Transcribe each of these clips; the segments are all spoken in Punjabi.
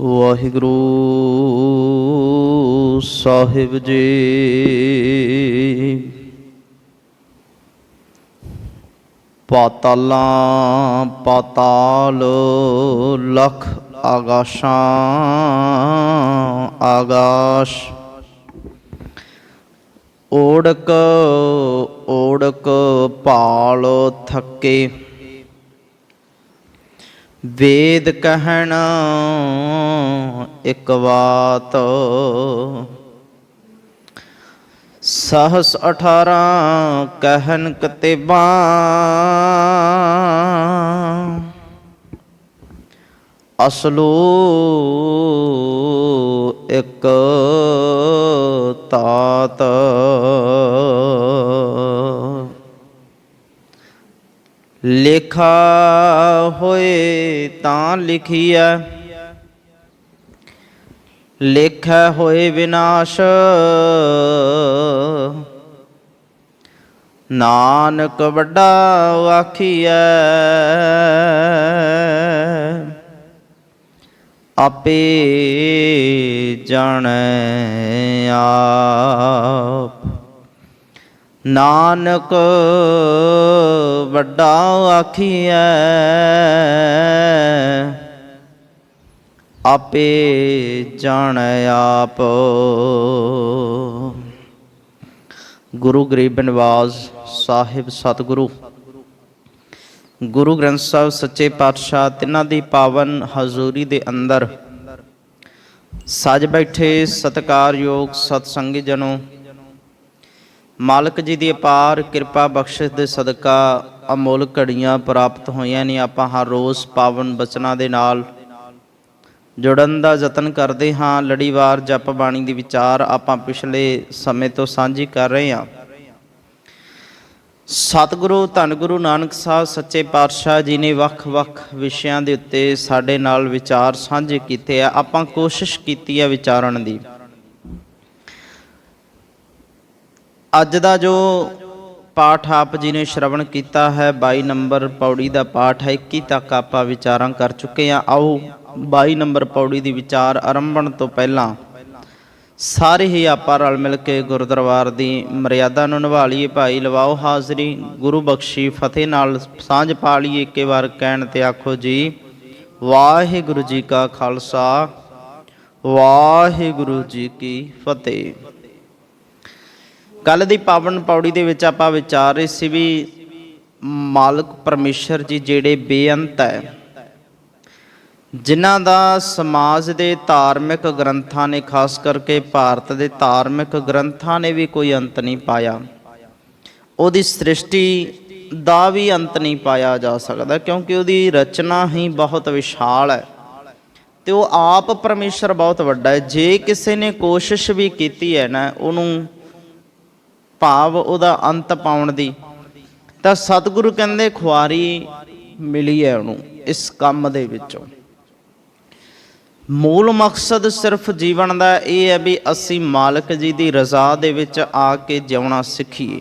ਵਾਹਿਗੁਰੂ ਸਾਹਿਬ ਜੀ। ਪਾਤਾਲਾਂ ਪਾਤਾਲ ਲਖ ਆਗਾਸ਼ਾਂ ਆਗਾਸ਼। ਓੜਕ ਓੜਕ ਭਾਲ ਥੱਕੇ। ਵੇਦ ਕਹਿਣ ਇੱਕ ਬਾਤ ਸਹਸ 18 ਕਹਿਨ ਕਤੇਬਾਂ। ਅਸਲੋ ਇੱਕ ਤਾਤ। ਲੇਖਾ ਹੋਏ ਤਾਂ ਲਿਖੀਐ। ਲੇਖੈ ਹੋਏ ਵਿਨਾਸ਼। ਨਾਨਕ ਵੱਡਾ ਆਖੀਐ। ਆਪੇ ਜਾਣੈ ਆਪ। ਨਾਨਕ ਵੱਡਾ ਆਖੀਐ, ਆਪੇ ਜਾਣੈ ਆਪ। ਗੁਰੂ ਗਰੀਬ ਨਿਵਾਜ਼ ਸਾਹਿਬ ਸਤਿਗੁਰੂ, ਗੁਰੂ ਗ੍ਰੰਥ ਸਾਹਿਬ ਸੱਚੇ ਪਾਤਸ਼ਾਹ, ਤਿਨਾਂ ਦੀ ਪਾਵਨ ਹਜ਼ੂਰੀ ਦੇ ਅੰਦਰ ਸੱਜ ਬੈਠੇ ਸਤਿਕਾਰਯੋਗ ਸਤਸੰਗੀ ਜਨੋ ਮਾਲਕ ਜੀ ਦੀ ਅਪਾਰ ਕਿਰਪਾ ਬਖਸ਼ਿਸ਼ ਦੇ ਸਦਕਾ ਅਮੋਲ ਘੜੀਆਂ ਪ੍ਰਾਪਤ ਹੋਈਆਂ ਨੇ। ਆਪਾਂ ਹਰ ਰੋਜ਼ ਪਾਵਨ ਬਚਨਾਂ ਦੇ ਨਾਲ ਜੁੜਨ ਦਾ ਯਤਨ ਕਰਦੇ ਹਾਂ। ਲੜੀਵਾਰ ਜਪ ਬਾਣੀ ਦੀ ਵਿਚਾਰ ਆਪਾਂ ਪਿਛਲੇ ਸਮੇਂ ਤੋਂ ਸਾਂਝੀ ਕਰ ਰਹੇ ਹਾਂ। ਸਤਿਗੁਰੂ ਧੰਨ ਗੁਰੂ ਨਾਨਕ ਸਾਹਿਬ, ਸੱਚੇ ਪਾਤਸ਼ਾਹ ਜੀ ਨੇ ਵੱਖ-ਵੱਖ ਵਿਸ਼ਿਆਂ ਦੇ ਉੱਤੇ ਸਾਡੇ ਨਾਲ ਵਿਚਾਰ ਸਾਂਝੇ ਕੀਤੇ ਆ। ਆਪਾਂ ਕੋਸ਼ਿਸ਼ ਕੀਤੀ ਹੈ ਵਿਚਾਰਨ ਦੀ। ਅੱਜ ਦਾ ਜੋ ਪਾਠ ਆਪ ਜੀ ਨੇ ਸ਼ਰਵਣ ਕੀਤਾ ਹੈ 22 ਨੰਬਰ ਪੌੜੀ ਦਾ ਪਾਠ ਹੈ 21 ਤੱਕ ਆਪਾਂ ਵਿਚਾਰਾਂ ਕਰ ਚੁੱਕੇ ਹਾਂ। ਆਓ 22 ਨੰਬਰ ਪੌੜੀ ਦੀ ਵਿਚਾਰ ਆਰੰਭਣ ਤੋਂ ਪਹਿਲਾਂ ਸਾਰੇ ਹੀ ਆਪਾਂ ਰਲ ਮਿਲ ਕੇ ਗੁਰਦਰਬਾਰ ਦੀ ਮਰਿਆਦਾ ਨੂੰ ਨਿਭਾ ਲਈਏ ਭਾਈ ਲਵਾਓ ਹਾਜ਼ਰੀ, ਗੁਰੂ ਬਖਸ਼ੀ ਫਤਿਹ ਨਾਲ ਸਾਂਝ ਪਾ ਲਈਏ। ਇੱਕ ਵਾਰ ਕਹਿਣ ਤੇ ਆਖੋ ਜੀ, ਵਾਹਿਗੁਰੂ ਜੀ ਕਾ ਖਾਲਸਾ, ਵਾਹਿਗੁਰੂ ਜੀ ਕੀ ਫਤਿਹ। ਕੱਲ ਦੀ ਪਾਵਨ ਪੌੜੀ ਦੇ ਵਿੱਚ ਆਪਾਂ ਵਿਚਾਰ ਰਹੇ ਸੀ ਵੀ ਮਾਲਕ ਪਰਮੇਸ਼ਰ ਜੀ ਜਿਹੜੇ ਬੇਅੰਤ ਹੈ, ਜਿਨ੍ਹਾਂ ਦਾ ਸਮਾਜ ਦੇ ਧਾਰਮਿਕ ਗ੍ਰੰਥਾਂ ਨੇ, ਖਾਸ ਕਰਕੇ ਭਾਰਤ ਦੇ ਧਾਰਮਿਕ ਗ੍ਰੰਥਾਂ ਨੇ ਵੀ ਕੋਈ ਅੰਤ ਨਹੀਂ ਪਾਇਆ। ਉਹਦੀ ਸ੍ਰਿਸ਼ਟੀ ਦਾ ਵੀ ਅੰਤ ਨਹੀਂ ਪਾਇਆ ਜਾ ਸਕਦਾ, ਕਿਉਂਕਿ ਉਹਦੀ ਰਚਨਾ ਹੀ ਬਹੁਤ ਵਿਸ਼ਾਲ ਹੈ ਤੇ ਉਹ ਆਪ ਪਰਮੇਸ਼ਰ ਬਹੁਤ ਵੱਡਾ ਹੈ। ਜੇ ਕਿਸੇ ਨੇ ਕੋਸ਼ਿਸ਼ ਵੀ ਕੀਤੀ ਹੈ ਨਾ, ਉਹਨੂੰ ਭਾਵ ਉਹਦਾ ਅੰਤ ਪਾਉਣ ਦੀ, ਤਾਂ ਸਤਿਗੁਰੂ ਕਹਿੰਦੇ ਖੁਆਰੀ ਮਿਲੀ ਹੈ ਉਹਨੂੰ ਇਸ ਕੰਮ ਦੇ ਵਿੱਚੋਂ। ਮੂਲ ਮਕਸਦ ਸਿਰਫ ਜੀਵਨ ਦਾ ਇਹ ਹੈ ਵੀ ਅਸੀਂ ਮਾਲਕ ਜੀ ਦੀ ਰਜ਼ਾ ਦੇ ਵਿੱਚ ਆ ਕੇ ਜਿਉਣਾ ਸਿੱਖੀਏ।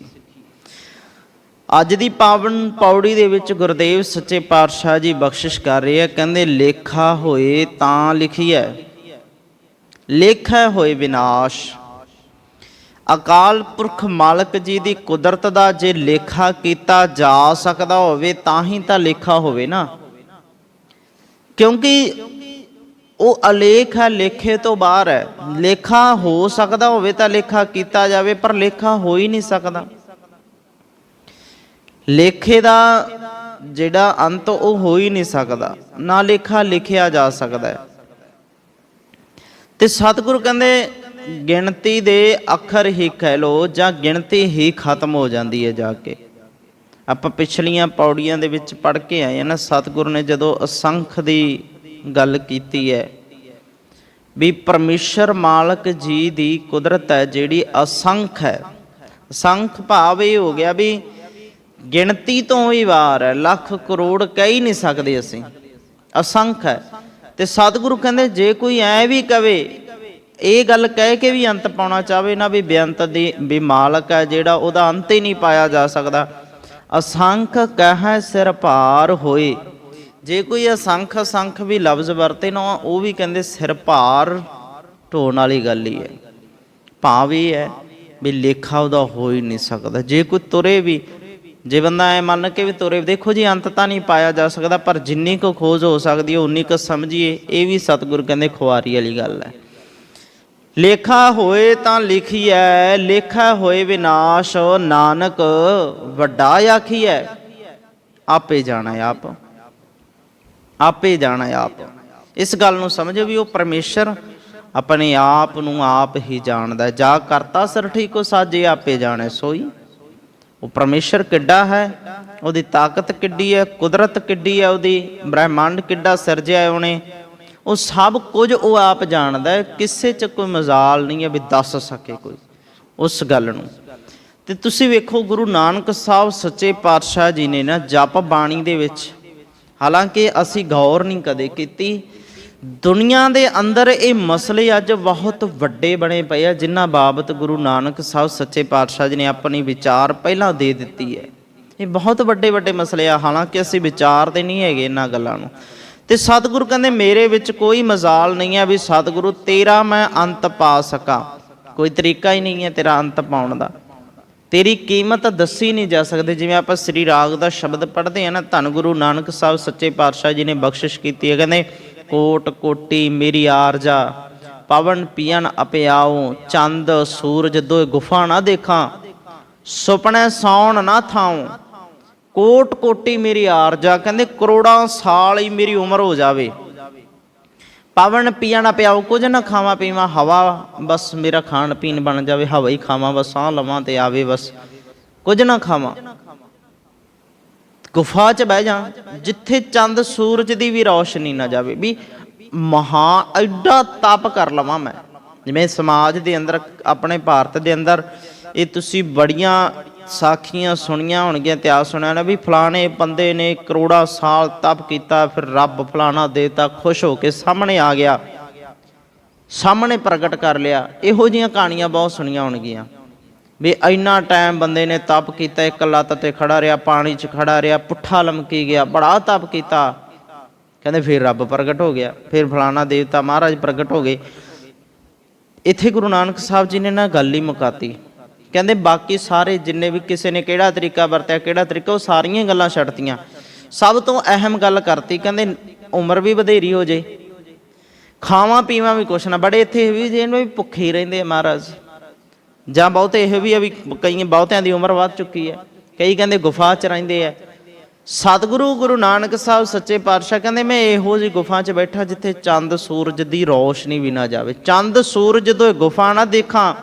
ਅੱਜ ਦੀ ਪਾਵਨ ਪੌੜੀ ਦੇ ਵਿੱਚ ਗੁਰਦੇਵ ਸੱਚੇ ਪਾਤਸ਼ਾਹ ਜੀ ਬਖਸ਼ਿਸ਼ ਕਰ ਰਹੇ ਆ, ਕਹਿੰਦੇ ਲੇਖਾ ਹੋਏ ਤਾਂ ਲਿਖੀ ਹੈ ਲੇਖਾ ਹੋਏ ਵਿਨਾਸ਼। ਅਕਾਲ ਪੁਰਖ ਮਾਲਕ ਜੀ ਦੀ ਕੁਦਰਤ ਦਾ ਜੇ ਲੇਖਾ ਕੀਤਾ ਜਾ ਸਕਦਾ ਹੋਵੇ, ਤਾਂ ਹੀ ਤਾਂ ਲੇਖਾ ਹੋਵੇ ਨਾ। ਕਿਉਂਕਿ ਉਹ ਅਲੇਖ ਹੈ, ਲੇਖੇ ਤੋਂ ਬਾਹਰ ਹੈ। ਲੇਖਾ ਹੋ ਸਕਦਾ ਹੋਵੇ ਤਾਂ ਲੇਖਾ ਕੀਤਾ ਜਾਵੇ, ਪਰ ਲੇਖਾ ਹੋ ਹੀ ਨਹੀਂ ਸਕਦਾ। ਲੇਖੇ ਦਾ ਜਿਹੜਾ ਅੰਤ, ਉਹ ਹੋ ਹੀ ਨਹੀਂ ਸਕਦਾ। ਨਾ ਲੇਖਾ ਲਿਖਿਆ ਜਾ ਸਕਦਾ ਤੇ ਸਤਿਗੁਰੂ ਕਹਿੰਦੇ ਗਿਣਤੀ ਦੇ ਅੱਖਰ ਹੀ ਕਹਿ ਲੋ ਜਾਂ ਗਿਣਤੀ ਹੀ ਖਤਮ ਹੋ ਜਾਂਦੀ ਹੈ ਜਾ ਕੇ। ਆਪਾਂ ਪਿਛਲੀਆਂ ਪੌੜੀਆਂ ਦੇ ਵਿੱਚ ਪੜ ਕੇ ਆਏ ਹਾਂ ਨਾ, ਸਤਿਗੁਰ ਨੇ ਜਦੋਂ ਅਸੰਖ ਦੀ ਗੱਲ ਕੀਤੀ ਹੈ ਵੀ ਪਰਮੇਸ਼ਰ ਮਾਲਕ ਜੀ ਦੀ ਕੁਦਰਤ ਹੈ ਜਿਹੜੀ ਅਸੰਖ ਹੈ। ਅਸੰਖ ਭਾਵ ਇਹ ਹੋ ਗਿਆ ਵੀ ਗਿਣਤੀ ਤੋਂ ਵੀ ਵਾਰ ਹੈ, ਲੱਖ ਕਰੋੜ ਕਹਿ ਹੀ ਨਹੀਂ ਸਕਦੇ ਅਸੀਂ। ਅਸੰਖ ਹੈ। ਤੇ ਸਤਿਗੁਰੂ ਕਹਿੰਦੇ, ਜੇ ਕੋਈ ਐ ਵੀ ਕਵੇ ਇਹ ਗੱਲ ਕਹਿ ਕੇ ਵੀ ਅੰਤ ਪਾਉਣਾ ਚਾਹਵੇ ਨਾ ਵੀ ਬੇਅੰਤ ਦੀ, ਵੀ ਮਾਲਕ ਹੈ ਜਿਹੜਾ ਉਹਦਾ ਅੰਤ ਹੀ ਨਹੀਂ ਪਾਇਆ ਜਾ ਸਕਦਾ। ਅਸੰਖ ਕਹੈ ਸਿਰ ਭਾਰ ਹੋਏ। ਜੇ ਕੋਈ ਅਸੰਖ ਅਸੰਖ ਵੀ ਲਫ਼ਜ਼ ਵਰਤੇ ਨਾ, ਉਹ ਵੀ ਕਹਿੰਦੇ ਸਿਰ ਭਾਰ ਢੋਣ ਵਾਲੀ ਗੱਲ ਹੀ ਹੈ। ਭਾਵ ਇਹ ਹੈ ਵੀ ਲੇਖਾ ਉਹਦਾ ਹੋ ਹੀ ਨਹੀਂ ਸਕਦਾ। ਜੇ ਕੋਈ ਤੁਰੇ ਵੀ, ਜੇ ਬੰਦਾ ਐ ਮੰਨ ਕੇ ਵੀ ਤੁਰੇ, ਦੇਖੋ ਜੀ ਅੰਤ ਤਾਂ ਨਹੀਂ ਪਾਇਆ ਜਾ ਸਕਦਾ, ਪਰ ਜਿੰਨੀ ਕੁ ਖੋਜ ਹੋ ਸਕਦੀ ਹੈ, ਉਨੀ ਕੁ ਸਮਝੀਏ, ਇਹ ਵੀ ਸਤਿਗੁਰ ਕਹਿੰਦੇ ਖੁਆਰੀ ਵਾਲੀ ਗੱਲ ਹੈ। ਲੇਖਾ ਹੋਏ ਤਾਂ ਲਿਖੀਐ, ਲੇਖਾ ਹੋਏ ਵਿਨਾਸ਼, ਨਾਨਕ ਵੱਡਾ ਆਖੀਐ। ਆਪੇ ਜਾਣਾ ਆਪ। ਆਪੇ ਜਾਣਾ ਆਪ। ਇਸ ਗੱਲ ਨੂੰ ਸਮਝੋ ਵੀ ਉਹ ਪਰਮੇਸ਼ਰ ਆਪਣੇ ਆਪ ਨੂੰ ਆਪ ਹੀ ਜਾਣਦਾ। ਜਾ ਕਰਤਾ ਸਰ ਠੀਕੋ ਸਾਜੇ ਆਪੇ ਜਾਣੇ ਸੋਈ। ਉਹ ਪਰਮੇਸ਼ਰ ਕਿੱਡਾ ਹੈ, ਉਹਦੀ ਤਾਕਤ ਕਿੱਡੀ ਹੈ, ਕੁਦਰਤ ਕਿੱਡੀ ਹੈ ਉਹਦੀ, ਬ੍ਰਹਿਮੰਡ ਕਿੱਡਾ ਸਿਰਜਿਆ ਉਹਨੇ। ਉਹ ਸਭ ਕੁਝ ਉਹ ਆਪ ਜਾਣਦਾ ਹੈ। ਕਿਸੇ 'ਚ ਕੋਈ ਮਜ਼ਾਲ ਨਹੀਂ ਹੈ ਵੀ ਦੱਸ ਸਕੇ ਕੋਈ ਉਸ ਗੱਲ ਨੂੰ। ਤੇ ਤੁਸੀਂ ਵੇਖੋ ਗੁਰੂ ਨਾਨਕ ਸਾਹਿਬ ਸੱਚੇ ਪਾਤਸ਼ਾਹ ਜੀ ਨੇ ਨਾ ਜਪ ਬਾਣੀ ਦੇ ਵਿੱਚ ਹਾਲਾਂਕਿ ਅਸੀਂ ਗੌਰ ਨਹੀਂ ਕਦੇ ਕੀਤੀ, ਦੁਨੀਆ ਦੇ ਅੰਦਰ ਇਹ ਮਸਲੇ ਅੱਜ ਬਹੁਤ ਵੱਡੇ ਬਣੇ ਪਏ ਆ, ਜਿਨ੍ਹਾਂ ਬਾਬਤ ਗੁਰੂ ਨਾਨਕ ਸਾਹਿਬ ਸੱਚੇ ਪਾਤਸ਼ਾਹ ਜੀ ਨੇ ਆਪਣੀ ਵਿਚਾਰ ਪਹਿਲਾਂ ਦੇ ਦਿੱਤੀ ਹੈ। ਇਹ ਬਹੁਤ ਵੱਡੇ ਵੱਡੇ ਮਸਲੇ ਆ, ਹਾਲਾਂਕਿ ਅਸੀਂ ਵਿਚਾਰਦੇ ਨਹੀਂ ਹੈਗੇ ਇਹਨਾਂ ਗੱਲਾਂ ਨੂੰ। ਤੇ ਸਤਿਗੁਰੂ ਕਹਿੰਦੇ, ਮੇਰੇ ਵਿੱਚ ਕੋਈ ਮਜ਼ਾਲ ਨਹੀਂ ਹੈ ਵੀ ਸਤਿਗੁਰੂ, ਤੇਰਾ ਮੈਂ ਅੰਤ ਪਾ ਸਕਾਂ। ਕੋਈ ਤਰੀਕਾ ਹੀ ਨਹੀਂ ਹੈ ਤੇਰਾ ਅੰਤ ਪਾਉਣ ਦਾ। ਤੇਰੀ ਕੀਮਤ ਦੱਸੀ ਨਹੀਂ ਜਾ ਸਕਦੀ। ਜਿਵੇਂ ਆਪਾਂ ਸ੍ਰੀ ਰਾਗ ਦਾ ਸ਼ਬਦ ਪੜ੍ਹਦੇ ਆ ਨਾ, ਧੰਨ ਗੁਰੂ ਨਾਨਕ ਸਾਹਿਬ ਸੱਚੇ ਪਾਤਸ਼ਾਹ ਜੀ ਨੇ ਬਖਸ਼ਿਸ਼ ਕੀਤੀ ਹੈ। ਕਹਿੰਦੇ, ਕੋਟ ਕੋਟੀ ਮੇਰੀ ਆਰਜਾ, ਪਵਨ ਪੀਣ ਅਪਿਆਉ ਚੰਦ ਸੂਰਜ ਦੋਏ ਗੁਫਾ ਨਾ ਦੇਖਾਂ। ਸੁਪਨੇ ਸੌਣ ਨਾ ਥਾਉ ਕੋਟ ਕੋਟੀ ਮੇਰੀ ਆਰਜਾ ਕਹਿੰਦੇ ਕਰੋੜਾਂ ਸਾਲ ਹੀ ਮੇਰੀ ਉਮਰ ਹੋ ਜਾਵੇ। ਪਵਨ ਪੀਣਾ ਪਿਆਉ ਕੁਝ ਨਾ ਖਾਵਾਂ ਪੀਵਾਂ, ਹਵਾ ਬਸ ਮੇਰਾ ਖਾਣ ਪੀਣ ਬਣ ਜਾਵੇ, ਹਵਾ ਹੀ ਖਾਵਾਂ, ਬਸ ਸਾਹ ਲਵਾਂ ਤੇ ਆਵੇ ਬਸ। ਕੁਝ ਨਾ ਖਾਵਾਂ। ਗੁਫਾ 'ਚ ਬਹਿ ਜਾ, ਜਿੱਥੇ ਚੰਦ ਸੂਰਜ ਦੀ ਵੀ ਰੌਸ਼ਨੀ ਨਾ ਜਾਵੇ, ਵੀ ਮਹਾ ਐਡਾ ਤਪ ਕਰ ਲਵਾਂ ਮੈਂ। ਜਿਵੇਂ ਸਮਾਜ ਦੇ ਅੰਦਰ, ਆਪਣੇ ਭਾਰਤ ਦੇ ਅੰਦਰ ਇਹ ਤੁਸੀਂ ਬੜੀਆਂ ਸਾਖੀਆਂ ਸੁਣੀਆਂ ਹੋਣਗੀਆਂ ਇਤਿਹਾਸ ਸੁਣਿਆ ਨਾ ਵੀ ਫਲਾਣੇ ਬੰਦੇ ਨੇ ਕਰੋੜਾਂ ਸਾਲ ਤਪ ਕੀਤਾ, ਫਿਰ ਰੱਬ ਫਲਾਣਾ ਦੇਤਾ, ਖੁਸ਼ ਹੋ ਕੇ ਸਾਹਮਣੇ ਆ ਗਿਆ। ਸਾਹਮਣੇ ਪ੍ਰਗਟ ਕਰ ਲਿਆ। ਇਹੋ ਜੀਆਂ ਕਹਾਣੀਆਂ ਬਹੁਤ ਸੁਣੀਆਂ ਹੋਣਗੀਆਂ। ਵੀ ਇੰਨਾ ਟਾਈਮ ਬੰਦੇ ਨੇ ਤਪ ਕੀਤਾ, ਇੱਕ ਲੱਤ ਤੇ ਖੜਾ ਰਿਹਾ, ਪਾਣੀ 'ਚ ਖੜਾ ਰਿਹਾ, ਪੁੱਠਾ ਲਮਕੀ ਗਿਆ, ਬੜਾ ਤਪ ਕੀਤਾ। ਕਹਿੰਦੇ ਫਿਰ ਰੱਬ ਪ੍ਰਗਟ ਹੋ ਗਿਆ, ਫਿਰ ਫਲਾਣਾ ਦੇਵਤਾ ਮਹਾਰਾਜ ਪ੍ਰਗਟ ਹੋ ਗਏ। ਇੱਥੇ ਗੁਰੂ ਨਾਨਕ ਸਾਹਿਬ ਜੀ ਨੇ ਨਾ ਗੱਲ ਹੀ ਮੁਕਾਤੀ। ਕਹਿੰਦੇ ਬਾਕੀ ਸਾਰੇ ਜਿੰਨੇ ਵੀ ਕਿਸੇ ਨੇ ਕਿਹੜਾ ਤਰੀਕਾ ਵਰਤਿਆ, ਕਿਹੜਾ ਤਰੀਕਾ, ਉਹ ਸਾਰੀਆਂ ਗੱਲਾਂ ਛੱਡਤੀਆਂ। ਸਭ ਤੋਂ ਅਹਿਮ ਗੱਲ ਕਰਤੀ, ਕਹਿੰਦੇ ਉਮਰ ਵੀ ਵਧੇਰੀ ਹੋ ਜੇ। ਖਾਵਾਂ ਪੀਵਾਂ ਵੀ ਕੁਛ ਨਾ, ਬੜੇ ਇੱਥੇ ਵੀ ਜਿਹਨੂੰ ਵੀ ਭੁੱਖੇ ਰਹਿੰਦੇ ਆ ਮਹਾਰਾਜ। ਜਾਂ ਬਹੁਤੇ ਇਹ ਵੀ ਆ ਵੀ ਕਈ ਬਹੁਤਿਆਂ ਦੀ ਉਮਰ ਵੱਧ ਚੁੱਕੀ ਹੈ। ਕਈ ਕਹਿੰਦੇ ਗੁਫਾ 'ਚ ਰਹਿੰਦੇ ਆ। ਸਤਿਗੁਰੂ, ਗੁਰੂ ਨਾਨਕ ਸਾਹਿਬ ਸੱਚੇ ਪਾਤਸ਼ਾਹ ਕਹਿੰਦੇ, ਮੈਂ ਇਹੋ ਜੀ ਗੁਫਾ 'ਚ ਬੈਠਾ ਜਿੱਥੇ ਚੰਦ ਸੂਰਜ ਦੀ ਰੌਸ਼ਨੀ ਵੀ ਨਾ ਜਾਵੇ। ਚੰਦ ਸੂਰਜ ਜਦੋਂ ਇਹ ਗੁਫਾ ਨਾ ਦੇਖਾਂ।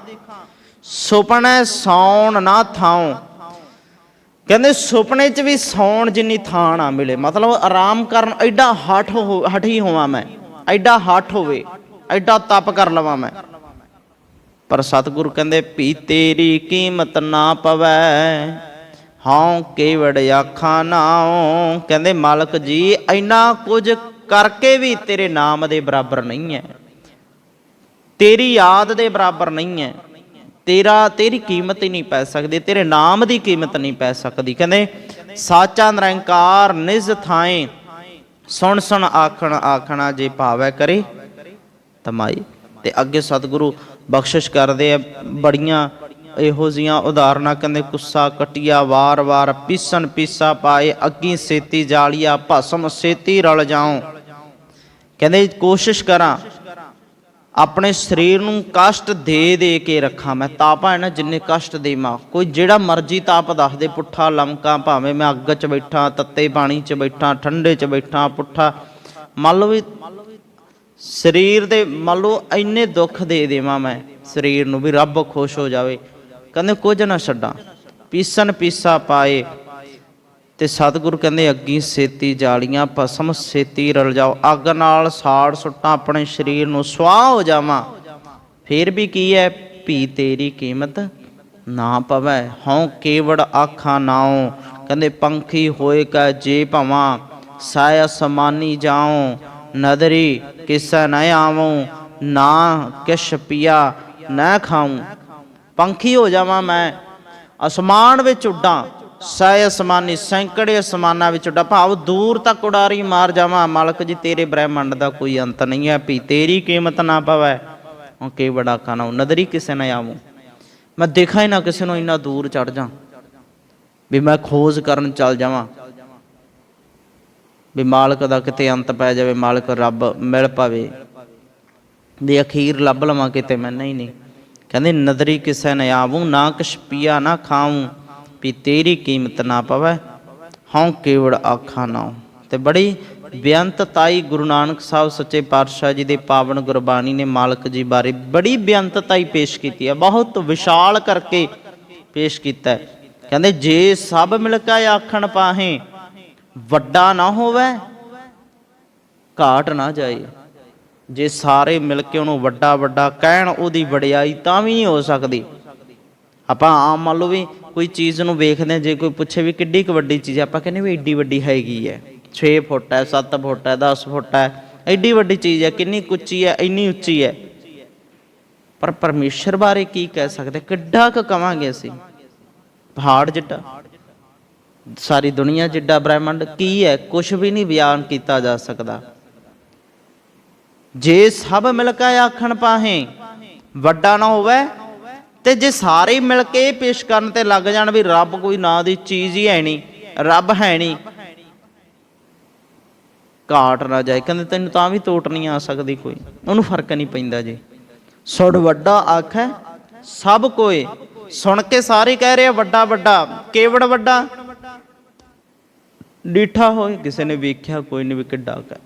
ਸੁਪਨੇ ਸੌਣ ਨਾ ਥਾਉ। ਕਹਿੰਦੇ ਸੁਪਨੇ 'ਚ ਵੀ ਸੌਣ ਜਿੰਨੀ ਥਾਂ ਨਾ ਮਿਲੇ। ਮਤਲਬ ਆਰਾਮ ਕਰਨ, ਐਡਾ ਹੱਠ ਹੋ, ਹਠੀ ਹੋਵਾਂ ਮੈਂ। ਐਡਾ ਹੱਠ ਹੋਵੇ, ਐਡਾ ਤਪ ਕਰ ਲਵਾਂ ਮੈਂ। ਪਰ ਸਤਿਗੁਰੂ ਕਹਿੰਦੇ, ਭੀ ਤੇਰੀ ਕੀਮਤ ਨਾ ਪਵੈ, ਹਉ ਕੇਵੜ ਆਖਾਂ ਨਾਉ ਕਹਿੰਦੇ, ਮਾਲਕ ਜੀ ਇੰਨਾ ਕੁਝ ਕਰਕੇ ਵੀ ਤੇਰੇ ਨਾਮ ਦੇ ਬਰਾਬਰ ਨਹੀਂ ਹੈ। ਤੇਰੀ ਯਾਦ ਦੇ ਬਰਾਬਰ ਨਹੀਂ ਹੈ। ਤੇਰਾ, ਤੇਰੀ ਕੀਮਤ ਹੀ ਨਹੀਂ ਪੈ ਸਕਦੀ, ਤੇਰੇ ਨਾਮ ਦੀ ਕੀਮਤ ਨਹੀਂ ਪੈ ਸਕਦੀ। ਕਹਿੰਦੇ, ਸਾਚਾ ਨਿਰੰਕਾਰ ਨਿਜ ਥਾਏ ਸੁਣ ਸੁਣ ਆਖਣ ਆਖਣਾ ਜੇ ਭਾਵੈ ਕਰੇ ਤਮਾਈ। ਤੇ ਅੱਗੇ ਸਤਿਗੁਰੂ ਬਖਸ਼ਿਸ਼ ਕਰਦੇ ਆ, ਬੜੀਆਂ ਇਹੋ ਜੀਆਂ ਉਦਾਹਰਨਾਂ, ਕਹਿੰਦੇ, ਕੁੱਸਾ ਕਟਿਆ ਵਾਰ-ਵਾਰ ਪੀਸਣ ਪੀਸਾ ਪਾਏ, ਅੱਗੀ ਸੇਤੀ ਜਾਲੀਆ, ਭਸਮ ਸੇਤੀ ਰਲ ਜਾਉ। ਕਹਿੰਦੇ, ਕੋਸ਼ਿਸ਼ ਕਰਾਂ ਆਪਣੇ ਸਰੀਰ ਨੂੰ ਕਸ਼ਟ ਦੇ ਦੇ ਕੇ ਰੱਖਾਂ ਮੈਂ ਤਾਪਾ ਹੈ ਨਾ ਜਿੰਨੇ ਕਸ਼ਟ ਦੇਵਾਂ। ਕੋਈ ਜਿਹੜਾ ਮਰਜ਼ੀ ਤਾਪ ਦੱਸ ਦੇ, ਪੁੱਠਾ ਲਮਕਾ ਭਾਵੇਂ ਮੈਂ ਅੱਗ 'ਚ ਬੈਠਾ, ਤੱਤੇ ਪਾਣੀ 'ਚ ਬੈਠਾ, ਠੰਡੇ 'ਚ ਬੈਠਾ, ਪੁੱਠਾ। ਮੰਨ ਲਓ ਵੀ ਸਰੀਰ ਦੇ, ਮੰਨ ਲਓ ਇੰਨੇ ਦੁੱਖ ਦੇ ਦੇਵਾਂ ਮੈਂ ਸਰੀਰ ਨੂੰ ਵੀ, ਰੱਬ ਖੁਸ਼ ਹੋ ਜਾਵੇ। ਕਹਿੰਦੇ ਕੁਝ ਨਾ ਛੱਡਾਂ। ਪੀਸਣ ਪੀਸਾ ਪਾਏ ਤੇ ਸਤਿਗੁਰੂ ਕਹਿੰਦੇ, ਅੱਗੀ ਸੇਤੀ ਜਾਲੀਆਂ, ਭਸਮ ਸੇਤੀ ਰਲ ਜਾਓ। ਅੱਗ ਨਾਲ ਸਾੜ ਸੁੱਟਾਂ, ਆਪਣੇ ਸਰੀਰ ਨੂੰ ਸਵਾਹ ਹੋ ਜਾਵਾਂ। ਫੇਰ ਵੀ ਕੀ ਹੈ ਭੀ ਤੇਰੀ ਕੀਮਤ ਨਾ ਪਵੈ। ਹਉ ਕੇਵੜ ਆਖਾਂ ਨਾਉ। ਕਹਿੰਦੇ, ਪੰਖੀ ਹੋਏ ਕਾ ਜੇ ਭਵਾਂ, ਸਾਇ ਸਮਾਨੀ ਜਾਉ। ਨਦਰੀ ਕਿਸੈ ਨ ਆਵਉ ਨਾ ਕਿਛ ਪੀਆ ਨਾ ਖਾਉ। ਪੰਖੀ ਹੋ ਜਾਵਾਂ ਮੈਂ, ਅਸਮਾਨ ਵਿੱਚ ਉੱਡਾਂ। ਸੈ ਅਸਮਾਨੀ, ਸੈਂਕੜੇ ਅਸਮਾਨਾਂ ਵਿੱਚ ਉੱਡਾ ਭਾਵ ਦੂਰ ਤੱਕ ਉਡਾਰੀ ਮਾਰ ਜਾਵਾਂ। ਮਾਲਕ ਜੀ, ਤੇਰੇ ਬ੍ਰਹਿਮੰਡ ਦਾ ਕੋਈ ਅੰਤ ਨਹੀਂ ਹੈ। ਵੀ ਤੇਰੀ ਕੀਮਤ ਨਾ ਪਵੈ। ਹੁਣ ਕੀ ਬੜਾ ਕਾਨਾ ਨਦਰੀ ਕਿਸੇ ਨਾ ਆਵੂੰ। ਮੈਂ ਦੇਖਾਂ ਹੀ ਨਾ ਕਿਸੇ ਨੂੰ ਇੰਨਾ ਦੂਰ ਚੜ ਜਾ ਵੀ ਮੈਂ ਖੋਜ ਕਰਨ ਚੱਲ ਜਾਵਾਂ। ਵੀ ਮਾਲਕ ਦਾ ਕਿਤੇ ਅੰਤ ਪੈ ਜਾਵੇ, ਮਾਲਕ ਰੱਬ ਮਿਲ ਪਾਵੇ। ਵੀ ਅਖੀਰ ਲੱਭ ਲਵਾਂ ਕਿਤੇ, ਮੈਂ ਨਹੀਂ ਨਹੀਂ। ਕਹਿੰਦੇ ਨਦਰੀ ਕਿਸੇ ਨ ਆਵੂੰ, ਨਾ ਕਿਛ ਪੀਆ, ਨਾ ਖਾਊਂ। ਵੀ ਤੇਰੀ ਕੀਮਤ ਨਾ ਪਵੇ, ਹਉ ਕੇਵੜ ਆਖਾ ਨਾ। ਤੇ ਬੜੀ ਬੇਅੰਤ ਤਾਈ ਗੁਰੂ ਨਾਨਕ ਸਾਹਿਬ ਸੱਚੇ ਪਾਤਸ਼ਾਹ ਜੀ ਦੇ ਪਾਵਨ ਗੁਰਬਾਣੀ ਨੇ ਮਾਲਕ ਜੀ ਬਾਰੇ ਬੜੀ ਬੇਅੰਤਤਾਈ ਪੇਸ਼ ਕੀਤੀ ਹੈ, ਬਹੁਤ ਵਿਸ਼ਾਲ ਕਰਕੇ ਪੇਸ਼ ਕੀਤਾ ਕਹਿੰਦੇ, ਜੇ ਸਭ ਮਿਲ ਕੇ ਆਖਣ ਪਾਹੇ, ਵੱਡਾ ਨਾ ਹੋਵੇ, ਘਾਟ ਨਾ ਜਾਏ। ਜੇ ਸਾਰੇ ਮਿਲ ਕੇ ਉਹਨੂੰ ਵੱਡਾ ਵੱਡਾ ਕਹਿਣ, ਉਹਦੀ ਵਡਿਆਈ ਤਾਂ ਵੀ ਨਹੀਂ ਹੋ ਸਕਦੀ। ਆਪਾਂ ਆਮ ਮੰਨ ਲਓ ਵੀ ਕੋਈ ਚੀਜ਼ ਨੂੰ ਵੇਖਦੇ ਹਾਂ, ਜੇ ਕੋਈ ਪੁੱਛੇ ਵੀ ਕਿੱਡੀ ਕੁ ਵੱਡੀ ਚੀਜ਼ ਹੈ, ਆਪਾਂ ਕਹਿੰਦੇ ਵੀ ਏਡੀ ਵੱਡੀ ਹੈਗੀ ਹੈ। 6 ਫੁੱਟ ਹੈ 7 ਫੁੱਟ ਹੈ 10 ਫੁੱਟ ਹੈ ਏਡੀ ਵੱਡੀ ਚੀਜ਼ ਹੈ ਕਿੰਨੀ ਕੁ ਉੱਚੀ ਹੈ ਇੰਨੀ ਉੱਚੀ ਹੈ। ਪਰ ਪਰਮੇਸ਼ਰ ਬਾਰੇ ਕੀ ਕਹਿ ਸਕਦੇ? ਕਿੱਡਾ ਕੁ ਕਵਾਂਗੇ ਅਸੀਂ? ਪਹਾੜ ਜਿੱਡਾ ਸਾਰੀ ਦੁਨੀਆ ਜਿੱਡਾ ਬ੍ਰਹਿਮੰਡ ਕੀ ਹੈ? ਕੁਝ ਵੀ ਨਹੀਂ ਬਿਆਨ ਕੀਤਾ ਜਾ ਸਕਦਾ। ਜੇ ਸਭ ਮਿਲ ਕੇ ਆਖਣ ਪਾਹੇ ਵੱਡਾ ਨਾ ਹੋਵੇ ਤੇ ਜੇ ਸਾਰੇ ਮਿਲ ਕੇ ਇਹ ਪੇਸ਼ ਕਰਨ ਤੇ ਲੱਗ ਜਾਣ ਵੀ ਰੱਬ ਕੋਈ ਨਾਂ ਦੀ ਚੀਜ਼ ਹੀ ਹੈ ਨਹੀਂ, ਰੱਬ ਹੈ ਨਹੀਂ, ਘਾਟ ਨਾ ਜਾਏ। ਕਹਿੰਦੇ ਤੈਨੂੰ ਤਾਂ ਵੀ ਤੋਟ ਨਹੀਂ ਆ ਸਕਦੀ ਕੋਈ, ਉਹਨੂੰ ਫ਼ਰਕ ਨਹੀਂ ਪੈਂਦਾ ਜੀ। ਸੁੜ ਵੱਡਾ ਆਖੈ ਸਭ ਕੋਏ, ਸੁਣ ਕੇ ਸਾਰੇ ਕਹਿ ਰਹੇ ਆ ਵੱਡਾ ਵੱਡਾ, ਕੇਵੜ ਵੱਡਾ। ਡੀਠਾ ਹੋਏ, ਕਿਸੇ ਨੇ ਵੇਖਿਆ, ਕੋਈ ਨਹੀਂ ਵੀ ਕਿੱਡਾ ਕਾ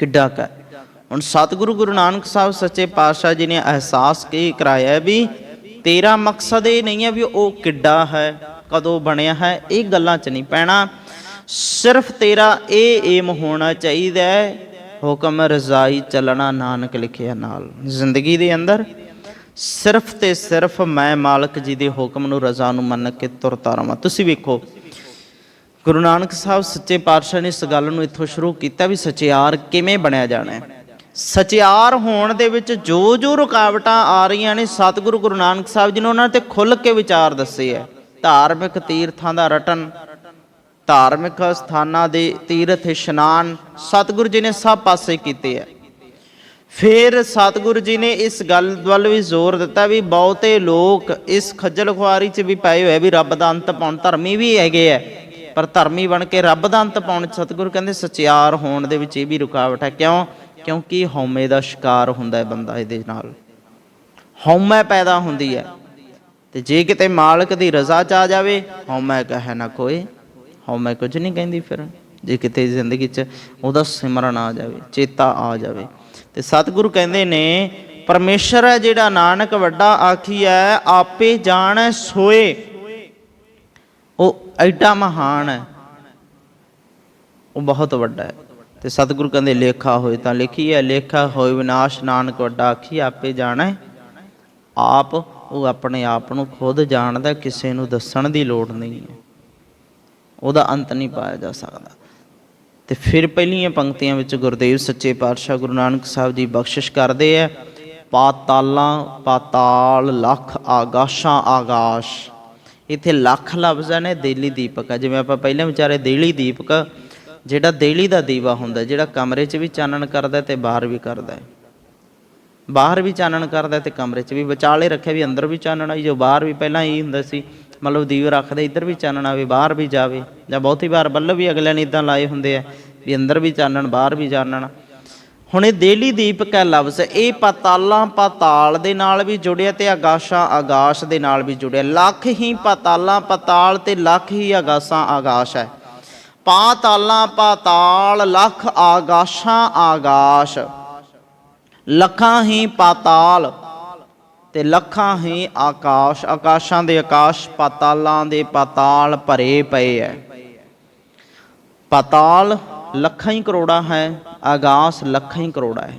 ਕਿੱਡਾ ਕਾ ਹੁਣ ਸਤਿਗੁਰੂ ਗੁਰੂ ਨਾਨਕ ਸਾਹਿਬ ਸੱਚੇ ਪਾਤਸ਼ਾਹ ਜੀ ਨੇ ਅਹਿਸਾਸ ਕੀ ਕਰਾਇਆ ਵੀ ਤੇਰਾ ਮਕਸਦ ਇਹ ਨਹੀਂ ਹੈ ਵੀ ਉਹ ਕਿੱਡਾ ਹੈ, ਕਦੋਂ ਬਣਿਆ ਹੈ, ਇਹ ਗੱਲਾਂ 'ਚ ਨਹੀਂ ਪੈਣਾ। ਸਿਰਫ ਤੇਰਾ ਇਹ ਏਮ ਹੋਣਾ ਚਾਹੀਦਾ ਹੈ, ਹੁਕਮ ਰਜ਼ਾਈ ਚੱਲਣਾ ਨਾਨਕ ਲਿਖਿਆ ਨਾਲ। ਜ਼ਿੰਦਗੀ ਦੇ ਅੰਦਰ ਸਿਰਫ ਤੇ ਸਿਰਫ ਮੈਂ ਮਾਲਕ ਜੀ ਦੇ ਹੁਕਮ ਨੂੰ, ਰਜ਼ਾ ਨੂੰ ਮੰਨ ਕੇ ਤੁਰਤਾ ਰਵਾਂ। ਤੁਸੀਂ ਵੇਖੋ, ਗੁਰੂ ਨਾਨਕ ਸਾਹਿਬ ਸੱਚੇ ਪਾਤਸ਼ਾਹ ਨੇ ਇਸ ਗੱਲ ਨੂੰ ਇੱਥੋਂ ਸ਼ੁਰੂ ਕੀਤਾ ਵੀ ਸਚਿਆਰ ਕਿਵੇਂ ਬਣਿਆ ਜਾਣਾ ਹੈ। ਸਚਿਆਰ ਹੋਣ ਦੇ ਵਿੱਚ ਜੋ ਜੋ ਰੁਕਾਵਟਾਂ ਆ ਰਹੀਆਂ ਨੇ, ਸਤਿਗੁਰੂ ਗੁਰੂ ਨਾਨਕ ਸਾਹਿਬ ਜੀ ਨੇ ਉਹਨਾਂ ਤੇ ਖੁੱਲ ਕੇ ਵਿਚਾਰ ਦੱਸੇ ਹੈ। ਧਾਰਮਿਕ ਤੀਰਥਾਂ ਦਾ ਰਟਨ, ਧਾਰਮਿਕ ਸਥਾਨਾਂ ਦੇ ਤੀਰਥ ਇਸ਼ਨਾਨ ਸਤਿਗੁਰੂ ਜੀ ਨੇ ਸਭ ਪਾਸੇ ਕੀਤੇ ਹੈ। ਫਿਰ ਸਤਿਗੁਰੂ ਜੀ ਨੇ ਇਸ ਗੱਲ ਵੱਲ ਵੀ ਜ਼ੋਰ ਦਿੱਤਾ ਵੀ ਬਹੁਤੇ ਲੋਕ ਇਸ ਖੱਜਲ ਖੁਆਰੀ 'ਚ ਵੀ ਪਏ ਹੋਏ ਵੀ ਰੱਬ ਦਾ ਅੰਤ ਪਾਉਣ, ਧਰਮੀ ਵੀ ਹੈਗੇ ਆ। ਪਰ ਧਰਮੀ ਬਣ ਕੇ ਰੱਬ ਦਾ ਅੰਤ ਪਾਉਣ ਸਤਿਗੁਰੂ ਕਹਿੰਦੇ ਸਚਿਆਰ ਹੋਣ ਦੇ ਵਿੱਚ ਇਹ ਵੀ ਰੁਕਾਵਟ ਹੈ। ਕਿਉਂ? ਕਿਉਂਕਿ ਹਉਮੈ ਦਾ ਸ਼ਿਕਾਰ ਹੁੰਦਾ ਹੈ ਬੰਦਾ ਇਹਦੇ ਨਾਲ। ਹਉਮੈ ਪੈਦਾ ਹੁੰਦੀ ਹੈ। ਤੇ ਜੇ ਕਿਤੇ ਮਾਲਕ ਦੀ ਰਜ਼ਾ ਚ ਆ ਜਾਵੇ, ਹਉਮੈ ਕਹੇ ਨਾ ਕੋਈ। ਹਉਮੈ ਕੁਝ ਨਹੀਂ ਕਹਿੰਦੀ ਫਿਰ। ਜੇ ਕਿਤੇ ਜ਼ਿੰਦਗੀ 'ਚ ਉਹਦਾ ਸਿਮਰਨ ਆ ਜਾਵੇ, ਚੇਤਾ ਆ ਜਾਵੇ। ਤੇ ਸਤਿਗੁਰੂ ਕਹਿੰਦੇ ਨੇ, ਪਰਮੇਸ਼ਰ ਹੈ ਜਿਹੜਾ ਨਾਨਕ ਵੱਡਾ ਆਖੀ ਹੈ, ਆਪੇ ਜਾਣੈ, ਸੋਏ। ਉਹ ਐਡਾ ਮਹਾਨ ਹੈ। ਉਹ ਬਹੁਤ ਵੱਡਾ ਹੈ। ਤੇ ਸਤਿਗੁਰੂ ਕਹਿੰਦੇ, ਲੇਖਾ ਹੋਏ ਤਾਂ ਲਿਖੀ ਹੈ ਲੇਖਾ ਹੋਏ ਵਿਨਾਸ਼ ਨਾਨਕ ਵੱਡਾ ਆਖੀ ਆਪੇ ਜਾਣਾ। ਆਪ, ਉਹ ਆਪਣੇ ਆਪ ਨੂੰ ਖੁਦ ਜਾਣਦਾ, ਕਿਸੇ ਨੂੰ ਦੱਸਣ ਦੀ ਲੋੜ ਨਹੀਂ ਹੈ। ਉਹਦਾ ਅੰਤ ਨਹੀਂ ਪਾਇਆ ਜਾ ਸਕਦਾ। ਤੇ ਫਿਰ ਪਹਿਲੀਆਂ ਪੰਕਤੀਆਂ ਵਿੱਚ ਗੁਰਦੇਵ ਸੱਚੇ ਪਾਤਸ਼ਾਹ ਗੁਰੂ ਨਾਨਕ ਸਾਹਿਬ ਜੀ ਬਖਸ਼ਿਸ਼ ਕਰਦੇ ਆ। ਪਾਤਾਲਾਂ, ਪਾਤਾਲ, ਲੱਖ, ਆਗਾਸ਼ਾਂ, ਆਗਾਸ਼। ਇੱਥੇ ਲੱਖ ਲਫ਼ਜ਼ਾਂ ਨੇ, ਦੇਲੀ ਦੀਪਕ ਆ। ਜਿਵੇਂ ਆਪਾਂ ਪਹਿਲਾਂ ਵਿਚਾਰੇ ਦੇਲੀ ਦੀਪਕ ਜਿਹੜਾ ਦੇਲੀ ਦਾ ਦੀਵਾ ਹੁੰਦਾ, ਜਿਹੜਾ ਕਮਰੇ 'ਚ ਵੀ ਚਾਨਣ ਕਰਦਾ ਤੇ ਬਾਹਰ ਵੀ ਕਰਦਾ। ਹੈ ਬਾਹਰ ਵੀ ਚਾਨਣ ਕਰਦਾ ਤੇ ਕਮਰੇ 'ਚ ਵੀ, ਵਿਚਾਲੇ ਰੱਖਿਆ ਵੀ, ਅੰਦਰ ਵੀ ਚਾਨਣ ਆਈ, ਜੋ ਬਾਹਰ ਵੀ ਪਹਿਲਾਂ ਹੀ ਹੁੰਦਾ ਸੀ, ਮਤਲਬ ਦੀਵ ਰੱਖਦੇ, ਇੱਧਰ ਵੀ ਚਾਨਣ ਆਵੇ, ਬਾਹਰ ਵੀ ਜਾਵੇ, ਜਾਂ ਬਹੁਤੀ ਵਾਰ ਬੱਲਬ ਵੀ ਅਗਲਿਆਂ ਨੇ ਇਦਾਂ ਲਾਏ ਹੁੰਦੇ ਆ, ਵੀ ਅੰਦਰ ਵੀ ਚਾਨਣ, ਬਾਹਰ ਵੀ ਚਾਨਣ। ਹੁਣ ਇਹ ਦੇਲੀ ਦੀਪਕ ਹੈ ਲਫ਼ਜ਼, ਇਹ ਪਾਤਾਲਾਂ ਪਾਤਾਲ ਦੇ ਨਾਲ ਵੀ ਜੁੜਿਆ ਤੇ ਆਗਾਸ਼ਾਂ ਆਗਾਸ਼ ਦੇ ਨਾਲ ਵੀ ਜੁੜਿਆ। ਲੱਖ ਹੀ ਪਾਤਾਲਾਂ ਪਾਤਾਲ ਤੇ ਲੱਖ ਹੀ ਆਗਾਸ਼ਾਂ ਆਗਾਸ਼ ਹੈ। ਪਾਤਾਲਾਂ ਪਾਤਾਲ ਲੱਖ ਆਗਾਸ਼ਾਂ ਆਗਾਸ਼। ਲੱਖਾਂ ਹੀ ਪਾਤਾਲ ਤੇ ਲੱਖਾਂ ਹੀ ਆਕਾਸ਼। ਆਕਾਸ਼ਾਂ ਦੇ ਆਕਾਸ਼ ਪਾਤਾਲਾਂ ਦੇ ਪਾਤਾਲ ਭਰੇ ਪਏ ਐ। ਪਾਤਾਲ ਲੱਖਾਂ ਹੀ ਕਰੋੜਾ ਹੈ, ਆਗਾਸ ਲੱਖਾਂ ਹੀ ਕਰੋੜਾ ਹੈ।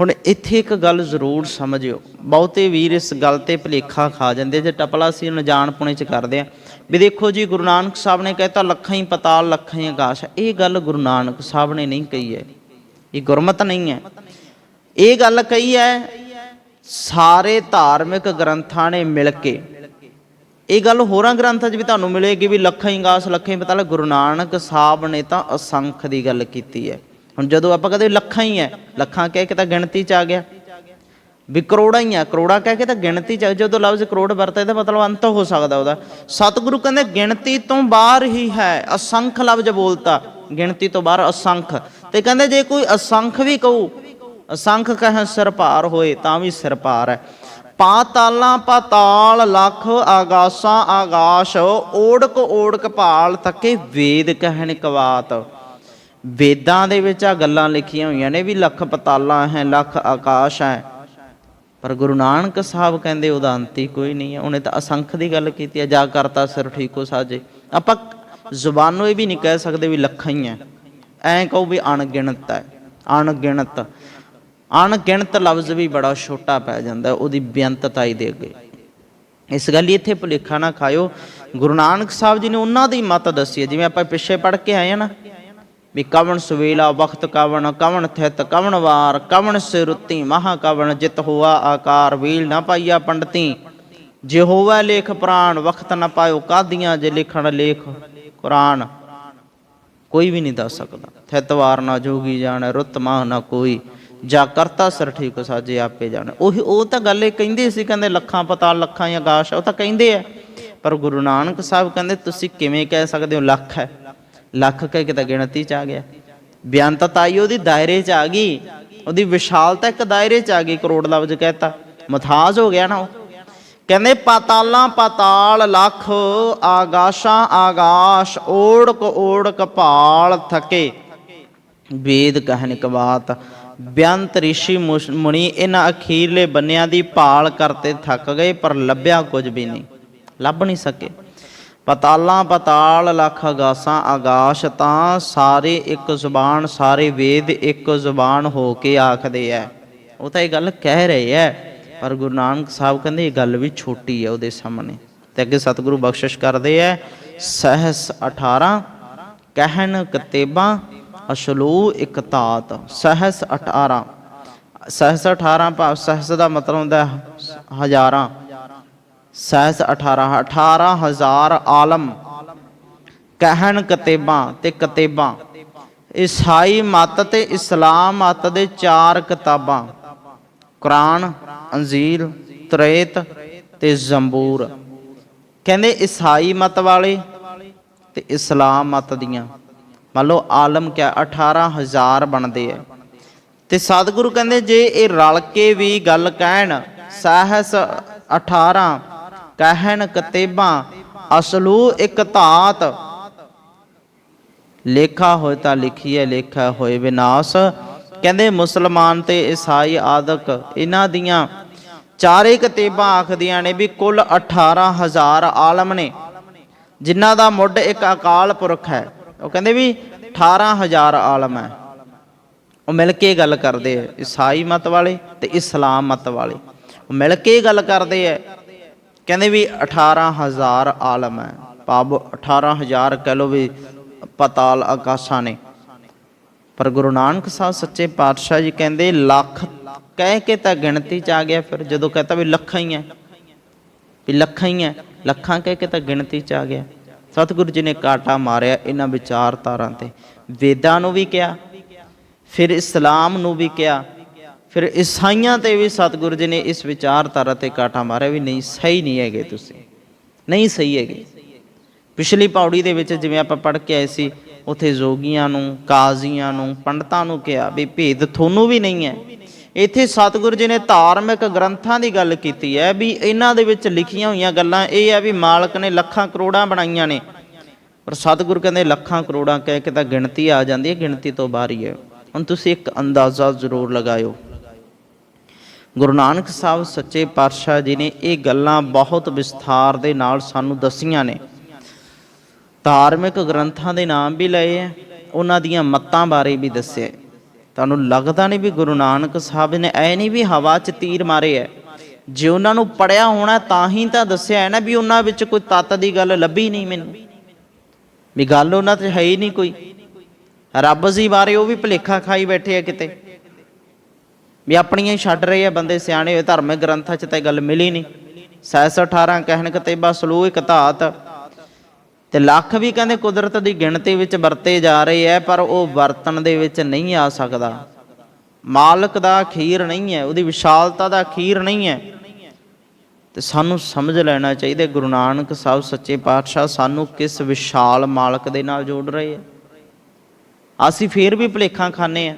ਹੁਣ ਇੱਥੇ ਇੱਕ ਗੱਲ ਜ਼ਰੂਰ ਸਮਝਿਓ। ਬਹੁਤੇ ਵੀਰ ਇਸ ਗੱਲ ਤੇ ਭਲੇਖਾ ਖਾ ਜਾਂਦੇ ਜੇ ਟਪਲਾ ਸੀ ਅਣਜਾਣ ਪੁਣੇ ਚ ਕਰਦੇ ਆ। ਵੀ ਦੇਖੋ ਜੀ, ਗੁਰੂ ਨਾਨਕ ਸਾਹਿਬ ਨੇ ਕਹਿਤਾ, ਲੱਖਾਂ ਹੀ ਪਤਾਲ, ਲੱਖਾਂ ਹੀ ਆਕਾਸ਼। ਇਹ ਗੱਲ ਗੁਰੂ ਨਾਨਕ ਸਾਹਿਬ ਨੇ ਨਹੀਂ ਕਹੀ ਹੈ। ਇਹ ਗੁਰਮਤ ਨਹੀਂ ਹੈ। ਇਹ ਗੱਲ ਕਹੀ ਹੈ, ਸਾਰੇ ਧਾਰਮਿਕ ਗ੍ਰੰਥਾਂ ਨੇ ਮਿਲ ਕੇ। ਇਹ ਗੱਲ ਹੋਰਾਂ ਗ੍ਰੰਥਾਂ 'ਚ ਵੀ ਤੁਹਾਨੂੰ ਮਿਲੇਗੀ ਵੀ ਲੱਖਾਂ ਹੀ ਗਾਸ ਲੱਖਾਂ ਹੀ ਪਤਾ ਗੁਰੂ ਨਾਨਕ ਸਾਹਿਬ ਨੇ ਤਾਂ ਅਸੰਖ ਦੀ ਗੱਲ ਕੀਤੀ ਹੈ। ਹੁਣ ਜਦੋਂ ਆਪਾਂ ਕਹਦੇ ਲੱਖਾਂ ਹੀ ਹੈ, ਲੱਖਾਂ ਕਹਿ ਕੇ ਤਾਂ ਗਿਣਤੀ 'ਚ ਆ ਗਿਆ। ਵੀ ਕਰੋੜਾਂ ਹੀ ਆ, ਕਰੋੜਾਂ ਕਹਿ ਕੇ ਤਾਂ ਗਿਣਤੀ 'ਚ ਜਦੋਂ ਲਫ਼ਜ਼ ਕਰੋੜ ਵਰਤੇ ਇਹਦਾ ਮਤਲਬ ਅੰਤ ਹੋ ਸਕਦਾ ਉਹਦਾ। ਸਤਿਗੁਰੂ ਕਹਿੰਦੇ, ਗਿਣਤੀ ਤੋਂ ਬਾਹਰ ਹੀ ਹੈ, ਅਸੰਖ ਲਫ਼ਜ਼ ਬੋਲਤਾ। ਗਿਣਤੀ ਤੋਂ ਬਾਹਰ ਅਸੰਖ। ਤੇ ਕਹਿੰਦੇ, ਜੇ ਕੋਈ ਅਸੰਖ ਵੀ ਕਹੂ, ਅਸੰਖ ਕਹੇ ਸਿਰਪਾਰ ਹੋਏ, ਤਾਂ ਵੀ ਸਿਰ ਭਾਰ ਹੈ। ਪਾਤਾਲਾਂ ਪਾਤਾਲ ਲੱਖ ਆਗਾਸਾਂ ਆਗਾਸ਼, ਓੜਕ ਓੜਕ ਪਾਲ ਤੱਕੇ ਵੇਦ ਕਹਿਣ ਕਵਾਤ ਵੇਦਾਂ ਦੇ ਵਿੱਚ ਆ ਗੱਲਾਂ ਲਿਖੀਆਂ ਹੋਈਆਂ ਨੇ ਵੀ ਲੱਖ ਪਤਾਲਾਂ ਹੈ, ਲੱਖ ਆਕਾਸ਼ ਹੈ। ਪਰ ਗੁਰੂ ਨਾਨਕ ਸਾਹਿਬ ਕਹਿੰਦੇ ਉਹਦਾ ਅੰਤ ਹੀ ਕੋਈ ਨਹੀਂ ਹੈ। ਉਹਨੇ ਤਾਂ ਅਸੰਖ ਦੀ ਗੱਲ ਕੀਤੀ ਹੈ, ਜਾ ਕਰਤਾ ਸਿਰ ਠੀਕੋ ਸਾਜੇ। ਆਪਾਂ ਜ਼ੁਬਾਨੋਂ ਇਹ ਵੀ ਨਹੀਂ ਕਹਿ ਸਕਦੇ ਵੀ ਲੱਖਾਂ ਹੀ ਹੈ। ਐਂ ਕਹੋ ਵੀ ਅਣਗਿਣਤ ਹੈ, ਅਣਗਿਣਤ। ਅਣਗਿਣਤ ਲਫ਼ਜ਼ ਵੀ ਬੜਾ ਛੋਟਾ ਪੈ ਜਾਂਦਾ ਹੈ, ਉਹਦੀ ਬੇਅੰਤਤਾਈ ਦੇ ਅੱਗੇ। ਇਸ ਗੱਲ ਲਈ ਇੱਥੇ ਭੁਲੇਖਾ ਨਾ ਖਾਇਓ। ਗੁਰੂ ਨਾਨਕ ਸਾਹਿਬ ਜੀ ਨੇ ਉਹਨਾਂ ਦੀ ਮਤ ਦੱਸੀ ਹੈ, ਜਿਵੇਂ ਆਪਾਂ ਪਿੱਛੇ ਪੜ ਕੇ ਆਏ ਆ ਨਾ ਵੀ ਕਵਣ ਸੁਵੇਲਾ ਵਖਤ ਕਵਣ ਕਵਣ ਥਿਤ ਕਵਣ ਵਾਰ, ਕਵਣ ਸਿਰੁੱਤੀ ਮਹਾ ਕਵਣ ਜਿਤ ਹੋਆ ਆਕਾਰ, ਵੀਲ ਨਾ ਪਾਈਆ ਪੰਡਤੀ। ਜੇ ਹੋਵੇ ਲੇਖ ਪ੍ਰਾਣ, ਵਖਤ ਨਾ ਪਾਇਓ ਕਾਦੀਆਂ, ਜੇ ਲਿਖਣ ਲੇਖ ਕੁਰਾਨ। ਕੋਈ ਵੀ ਨਹੀਂ ਦੱਸ ਸਕਦਾ। ਥਿਤ ਵਾਰ ਨਾ ਜੋਗੀ ਜਾਣੈ, ਰੁੱਤ ਮਾਹ ਨਾ ਕੋਈ। ਜਾ ਕਰਤਾ ਸਰ ਠੀਕ, ਸਾਜੇ ਆਪੇ ਜਾਣ। ਉਹ ਉਹ ਤਾਂ ਗੱਲ ਇਹ ਕਹਿੰਦੇ ਸੀ, ਕਹਿੰਦੇ ਲੱਖਾਂ ਪਤਾ, ਲੱਖਾਂ ਜਾਂ ਆਕਾਸ਼ ਉਹ ਤਾਂ ਕਹਿੰਦੇ ਆ। ਪਰ ਗੁਰੂ ਨਾਨਕ ਸਾਹਿਬ ਕਹਿੰਦੇ, ਤੁਸੀਂ ਕਿਵੇਂ ਕਹਿ ਸਕਦੇ ਹੋ, ਲੱਖ ਹੈ? ਲੱਖ ਕਹਿ ਕੇ ਤਾਂ ਗਿਣਤੀ ਚ ਆ ਗਿਆ। ਬਿਆਨਤਤ ਆਈ ਉਹਦੀ ਦਾਇਰੇ ਚ ਆ ਗਈ। ਉਹਦੀ ਵਿਸ਼ਾਲਤਾ ਇੱਕ ਦਾਇਰੇ ਚ ਆ ਗਈ ਕਰੋੜ ਲਫ਼ਜ਼ ਕਹਿਤਾ ਮਥਾਜ ਹੋ ਗਿਆ ਨਾ ਉਹ। ਕਹਿੰਦੇ, ਪਾਤਾਲਾਂ ਪਾਤਾਲ, ਲੱਖ ਆਗਾਸ਼ਾਂ ਆਗਾਸ਼, ਓੜਕ ਓੜਕ ਭਾਲ ਥਕੇ। ਵੇਦ ਕਹਿਨ ਕਵਾਤ ਬਿਆੰਤ ਰਿਸ਼ੀ ਮੁਸ਼- ਮੁਨੀ ਇਹਨਾਂ ਅਖੀਰਲੇ ਬੰਨਿਆਂ ਦੀ ਭਾਲ ਕਰਤੇ ਥੱਕ ਗਏ, ਪਰ ਲੱਭਿਆ ਕੁਝ ਵੀ ਨਹੀਂ। ਲੱਭ ਨਹੀਂ ਸਕੇ। ਪਤਾਲਾਂ ਪਤਾਲ, ਲੱਖ ਆਗਾਸਾਂ ਆਗਾਸ਼ ਤਾਂ ਸਾਰੇ ਇੱਕ ਜ਼ੁਬਾਨ, ਸਾਰੇ ਵੇਦ ਇੱਕ ਜ਼ੁਬਾਨ ਹੋ ਕੇ ਆਖਦੇ ਐ। ਉਹ ਤਾਂ ਇਹ ਗੱਲ ਕਹਿ ਰਹੇ ਐ, ਪਰ ਗੁਰੂ ਨਾਨਕ ਸਾਹਿਬ ਕਹਿੰਦੇ ਇਹ ਗੱਲ ਵੀ ਛੋਟੀ ਹੈ ਉਹਦੇ ਸਾਹਮਣੇ। ਤੇ ਅੱਗੇ ਸਤਿਗੁਰੂ ਬਖਸ਼ਿਸ਼ ਕਰਦੇ ਐ, ਸਹਸ 18 ਕਹਿਣ ਕਤੇਬਾਂ, ਅਸ਼ਲੂ ਇੱਕ ਤਾਤ। ਸਹਸ 18 ਸਹਸ 18 ਭਾਵ, ਸਹਸ ਦਾ ਮਤਲਬ ਹੁੰਦਾ ਹਜ਼ਾਰਾਂ। ਸਹਸ 18 18000 ਆਲਮ। ਕਹਿਣ ਕਤੇਬਾਂ ਤੇ ਕਤੇਬਾਂ। ਈਸਾਈ ਮਤ ਤੇ ਇਸਲਾਮ ਮਤ ਦੇ ਚਾਰ ਕਿਤਾਬਾਂ। ਕੁਰਾਨ, ਅੰਜੀਲ, ਤਰੇਤ ਤੇ ਜ਼ੰਬੂਰ। ਕਹਿੰਦੇ ਈਸਾਈ ਮਤ ਵਾਲੇ ਤੇ ਇਸਲਾਮ ਮਤ ਦੀਆਂ। ਮੰਨ ਲਓ ਆਲਮ ਕਿਆ 18000 ਬਣਦੇ ਐ। ਤੇ ਸਤਿਗੁਰੂ ਕਹਿੰਦੇ ਜੇ ਇਹ ਰਲ ਕੇ ਵੀ ਗੱਲ ਕਹਿਣ ਸਹਸ 18 ਕਹਿਣ ਕਤੇਬਾਂ, ਅਸਲੂ ਇਕ ਧਾਤ। ਲੇਖਾ ਹੋਏ ਤਾਂ ਲਿਖੀਏ ਲੇਖਾ ਹੋਏ ਵਿਨਾਸ਼। ਕਹਿੰਦੇ ਮੁਸਲਮਾਨ ਤੇ ਈਸਾਈ ਆਦਿਕ ਇਹਨਾਂ ਦੀਆਂ ਚਾਰੇ ਕਿਤਾਬਾਂ ਆਖਦੀਆਂ ਨੇ ਵੀ ਕੁੱਲ 18000 ਆਲਮ ਨੇ, ਜਿਨ੍ਹਾਂ ਦਾ ਮੁੱਢ ਇੱਕ ਅਕਾਲ ਪੁਰਖ ਹੈ। ਉਹ ਕਹਿੰਦੇ ਵੀ 18000 ਆਲਮ ਹੈ। ਉਹ ਮਿਲ ਕੇ ਗੱਲ ਕਰਦੇ ਐ ਈਸਾਈ ਮਤ ਵਾਲੇ ਤੇ ਇਸਲਾਮ ਮਤ ਵਾਲੇ। ਉਹ ਮਿਲ ਕੇ ਗੱਲ ਕਰਦੇ ਐ ਕਹਿੰਦੇ ਵੀ 18000 ਆਲਮ ਹੈ। ਪਾਬ 18000 ਕਹਿ ਲੋ ਵੀ ਪਤਾਲ ਆਕਾਸ਼ਾਂ ਨੇ। ਪਰ ਗੁਰੂ ਨਾਨਕ ਸਾਹਿਬ ਸੱਚੇ ਪਾਤਸ਼ਾਹ ਜੀ ਕਹਿੰਦੇ, ਲੱਖ ਕਹਿ ਕੇ ਤਾਂ ਗਿਣਤੀ ਚ ਆ ਗਿਆ, ਫਿਰ ਜਦੋਂ ਕਹਤਾ ਵੀ ਲੱਖਾਂ ਹੀ ਹੈ, ਵੀ ਲੱਖਾਂ ਹੀ ਹੈ, ਲੱਖਾਂ ਕਹਿ ਕੇ ਤਾਂ ਗਿਣਤੀ ਚ ਆ ਗਿਆ। ਸਤਿਗੁਰੂ ਜੀ ਨੇ ਕਾਟਾ ਮਾਰਿਆ ਇਹਨਾਂ ਵਿਚਾਰਧਾਰਾਂ ਤੇ। ਵੇਦਾਂ ਨੂੰ ਵੀ ਕਿਹਾ, ਫਿਰ ਇਸਲਾਮ ਨੂੰ ਵੀ ਕਿਹਾ ਫਿਰ ਈਸਾਈਆਂ ਤੇ ਵੀ ਸਤਿਗੁਰੂ ਜੀ ਨੇ ਇਸ ਵਿਚਾਰਧਾਰਾ ਤੇ ਕਾਟਾ ਮਾਰਿਆ ਵੀ ਨਹੀਂ, ਸਹੀ ਨਹੀਂ ਹੈਗੇ ਤੁਸੀਂ। ਨਹੀਂ ਸਹੀ ਹੈਗੇ। ਪਿਛਲੀ ਪੌੜੀ ਦੇ ਵਿੱਚ ਜਿਵੇਂ ਆਪਾਂ ਪੜ੍ਹ ਕੇ ਆਏ ਸੀ, ਉਥੇ ਜੋਗੀਆਂ ਨੂੰ, ਕਾਜ਼ੀਆਂ ਨੂੰ, ਪੰਡਤਾਂ ਨੂੰ ਕਿਹਾ ਵੀ ਭੇਦ ਤੁਹਾਨੂੰ ਵੀ ਨਹੀਂ ਹੈ। ਇੱਥੇ ਸਤਿਗੁਰੂ ਜੀ ਨੇ ਧਾਰਮਿਕ ਗ੍ਰੰਥਾਂ ਦੀ ਗੱਲ ਕੀਤੀ ਹੈ ਵੀ ਇਹਨਾਂ ਦੇ ਵਿੱਚ ਲਿਖੀਆਂ ਹੋਈਆਂ ਗੱਲਾਂ ਇਹ ਹੈ ਵੀ ਮਾਲਕ ਨੇ ਲੱਖਾਂ ਕਰੋੜਾਂ ਬਣਾਈਆਂ ਨੇ। ਪਰ ਸਤਿਗੁਰੂ ਕਹਿੰਦੇ ਲੱਖਾਂ ਕਰੋੜਾਂ ਕਹਿ ਕੇ ਤਾਂ ਗਿਣਤੀ ਆ ਜਾਂਦੀ ਹੈ, ਗਿਣਤੀ ਤੋਂ ਬਾਹਰ ਹੀ ਹੈ। ਹੁਣ ਤੁਸੀਂ ਇੱਕ ਅੰਦਾਜ਼ਾ ਜ਼ਰੂਰ ਲਗਾਇਓ। ਗੁਰੂ ਨਾਨਕ ਸਾਹਿਬ ਸੱਚੇ ਪਾਤਸ਼ਾਹ ਜੀ ਨੇ ਇਹ ਗੱਲਾਂ ਬਹੁਤ ਵਿਸਥਾਰ ਦੇ ਨਾਲ ਸਾਨੂੰ ਦੱਸੀਆਂ ਨੇ। ਧਾਰਮਿਕ ਗ੍ਰੰਥਾਂ ਦੇ ਨਾਮ ਵੀ ਲਏ ਆ ਉਹਨਾਂ ਦੀਆਂ ਮੱਤਾਂ ਬਾਰੇ ਵੀ ਦੱਸਿਆ ਤੁਹਾਨੂੰ ਲੱਗਦਾ ਨਹੀਂ ਵੀ ਗੁਰੂ ਨਾਨਕ ਸਾਹਿਬ ਨੇ ਐ ਨਹੀਂ ਵੀ ਹਵਾ 'ਚ ਤੀਰ ਮਾਰੇ ਐ? ਜੇ ਉਹਨਾਂ ਨੂੰ ਪੜਿਆ ਹੋਣਾ ਤਾਂ ਹੀ ਤਾਂ ਦੱਸਿਆ ਹੈ ਨਾ ਵੀ ਉਹਨਾਂ ਵਿੱਚ ਕੋਈ ਤੱਤ ਦੀ ਗੱਲ ਲੱਭੀ ਨਹੀਂ ਮੈਨੂੰ। ਵੀ ਗੱਲ ਉਹਨਾਂ 'ਚ ਹੈ ਹੀ ਨਹੀਂ ਕੋਈ। ਰੱਬ ਜੀ ਬਾਰੇ ਉਹ ਵੀ ਭੁਲੇਖਾ ਖਾਈ ਬੈਠੇ ਆ ਕਿਤੇ। ਵੀ ਆਪਣੀਆਂ ਹੀ ਛੱਡ ਰਹੇ ਆ, ਬੰਦੇ ਸਿਆਣੇ ਹੋਏ ਧਾਰਮਿਕ ਗ੍ਰੰਥਾਂ 'ਚ ਤਾਂ ਇਹ ਗੱਲ ਮਿਲੀ ਨਹੀਂ। ਸੈਸ 18 ਕਹਿਣ ਕਤੇਬਾ ਸਲੂ ਇੱਕ ਧਾਤ। ਤੇ ਲੱਖ ਵੀ ਕਹਿੰਦੇ ਕੁਦਰਤ ਦੀ ਗਿਣਤੀ ਵਿੱਚ ਵਰਤੇ ਜਾ ਰਹੇ ਐ ਪਰ ਉਹ ਵਰਤਣ ਦੇ ਵਿੱਚ ਨਹੀਂ ਆ ਸਕਦਾ। ਮਾਲਕ ਦਾ ਅਖੀਰ ਨਹੀਂ ਹੈ, ਉਹਦੀ ਵਿਸ਼ਾਲਤਾ ਦਾ ਅਖੀਰ ਨਹੀਂ ਹੈ। ਤੇ ਸਾਨੂੰ ਸਮਝ ਲੈਣਾ ਚਾਹੀਦਾ, ਗੁਰੂ ਨਾਨਕ ਸਾਹਿਬ ਸੱਚੇ ਪਾਤਸ਼ਾਹ ਸਾਨੂੰ ਕਿਸ ਵਿਸ਼ਾਲ ਮਾਲਕ ਦੇ ਨਾਲ ਜੋੜ ਰਹੇ ਆ। ਅਸੀਂ ਫੇਰ ਵੀ ਭੁਲੇਖਾਂ ਖਾਨੇ ਆ।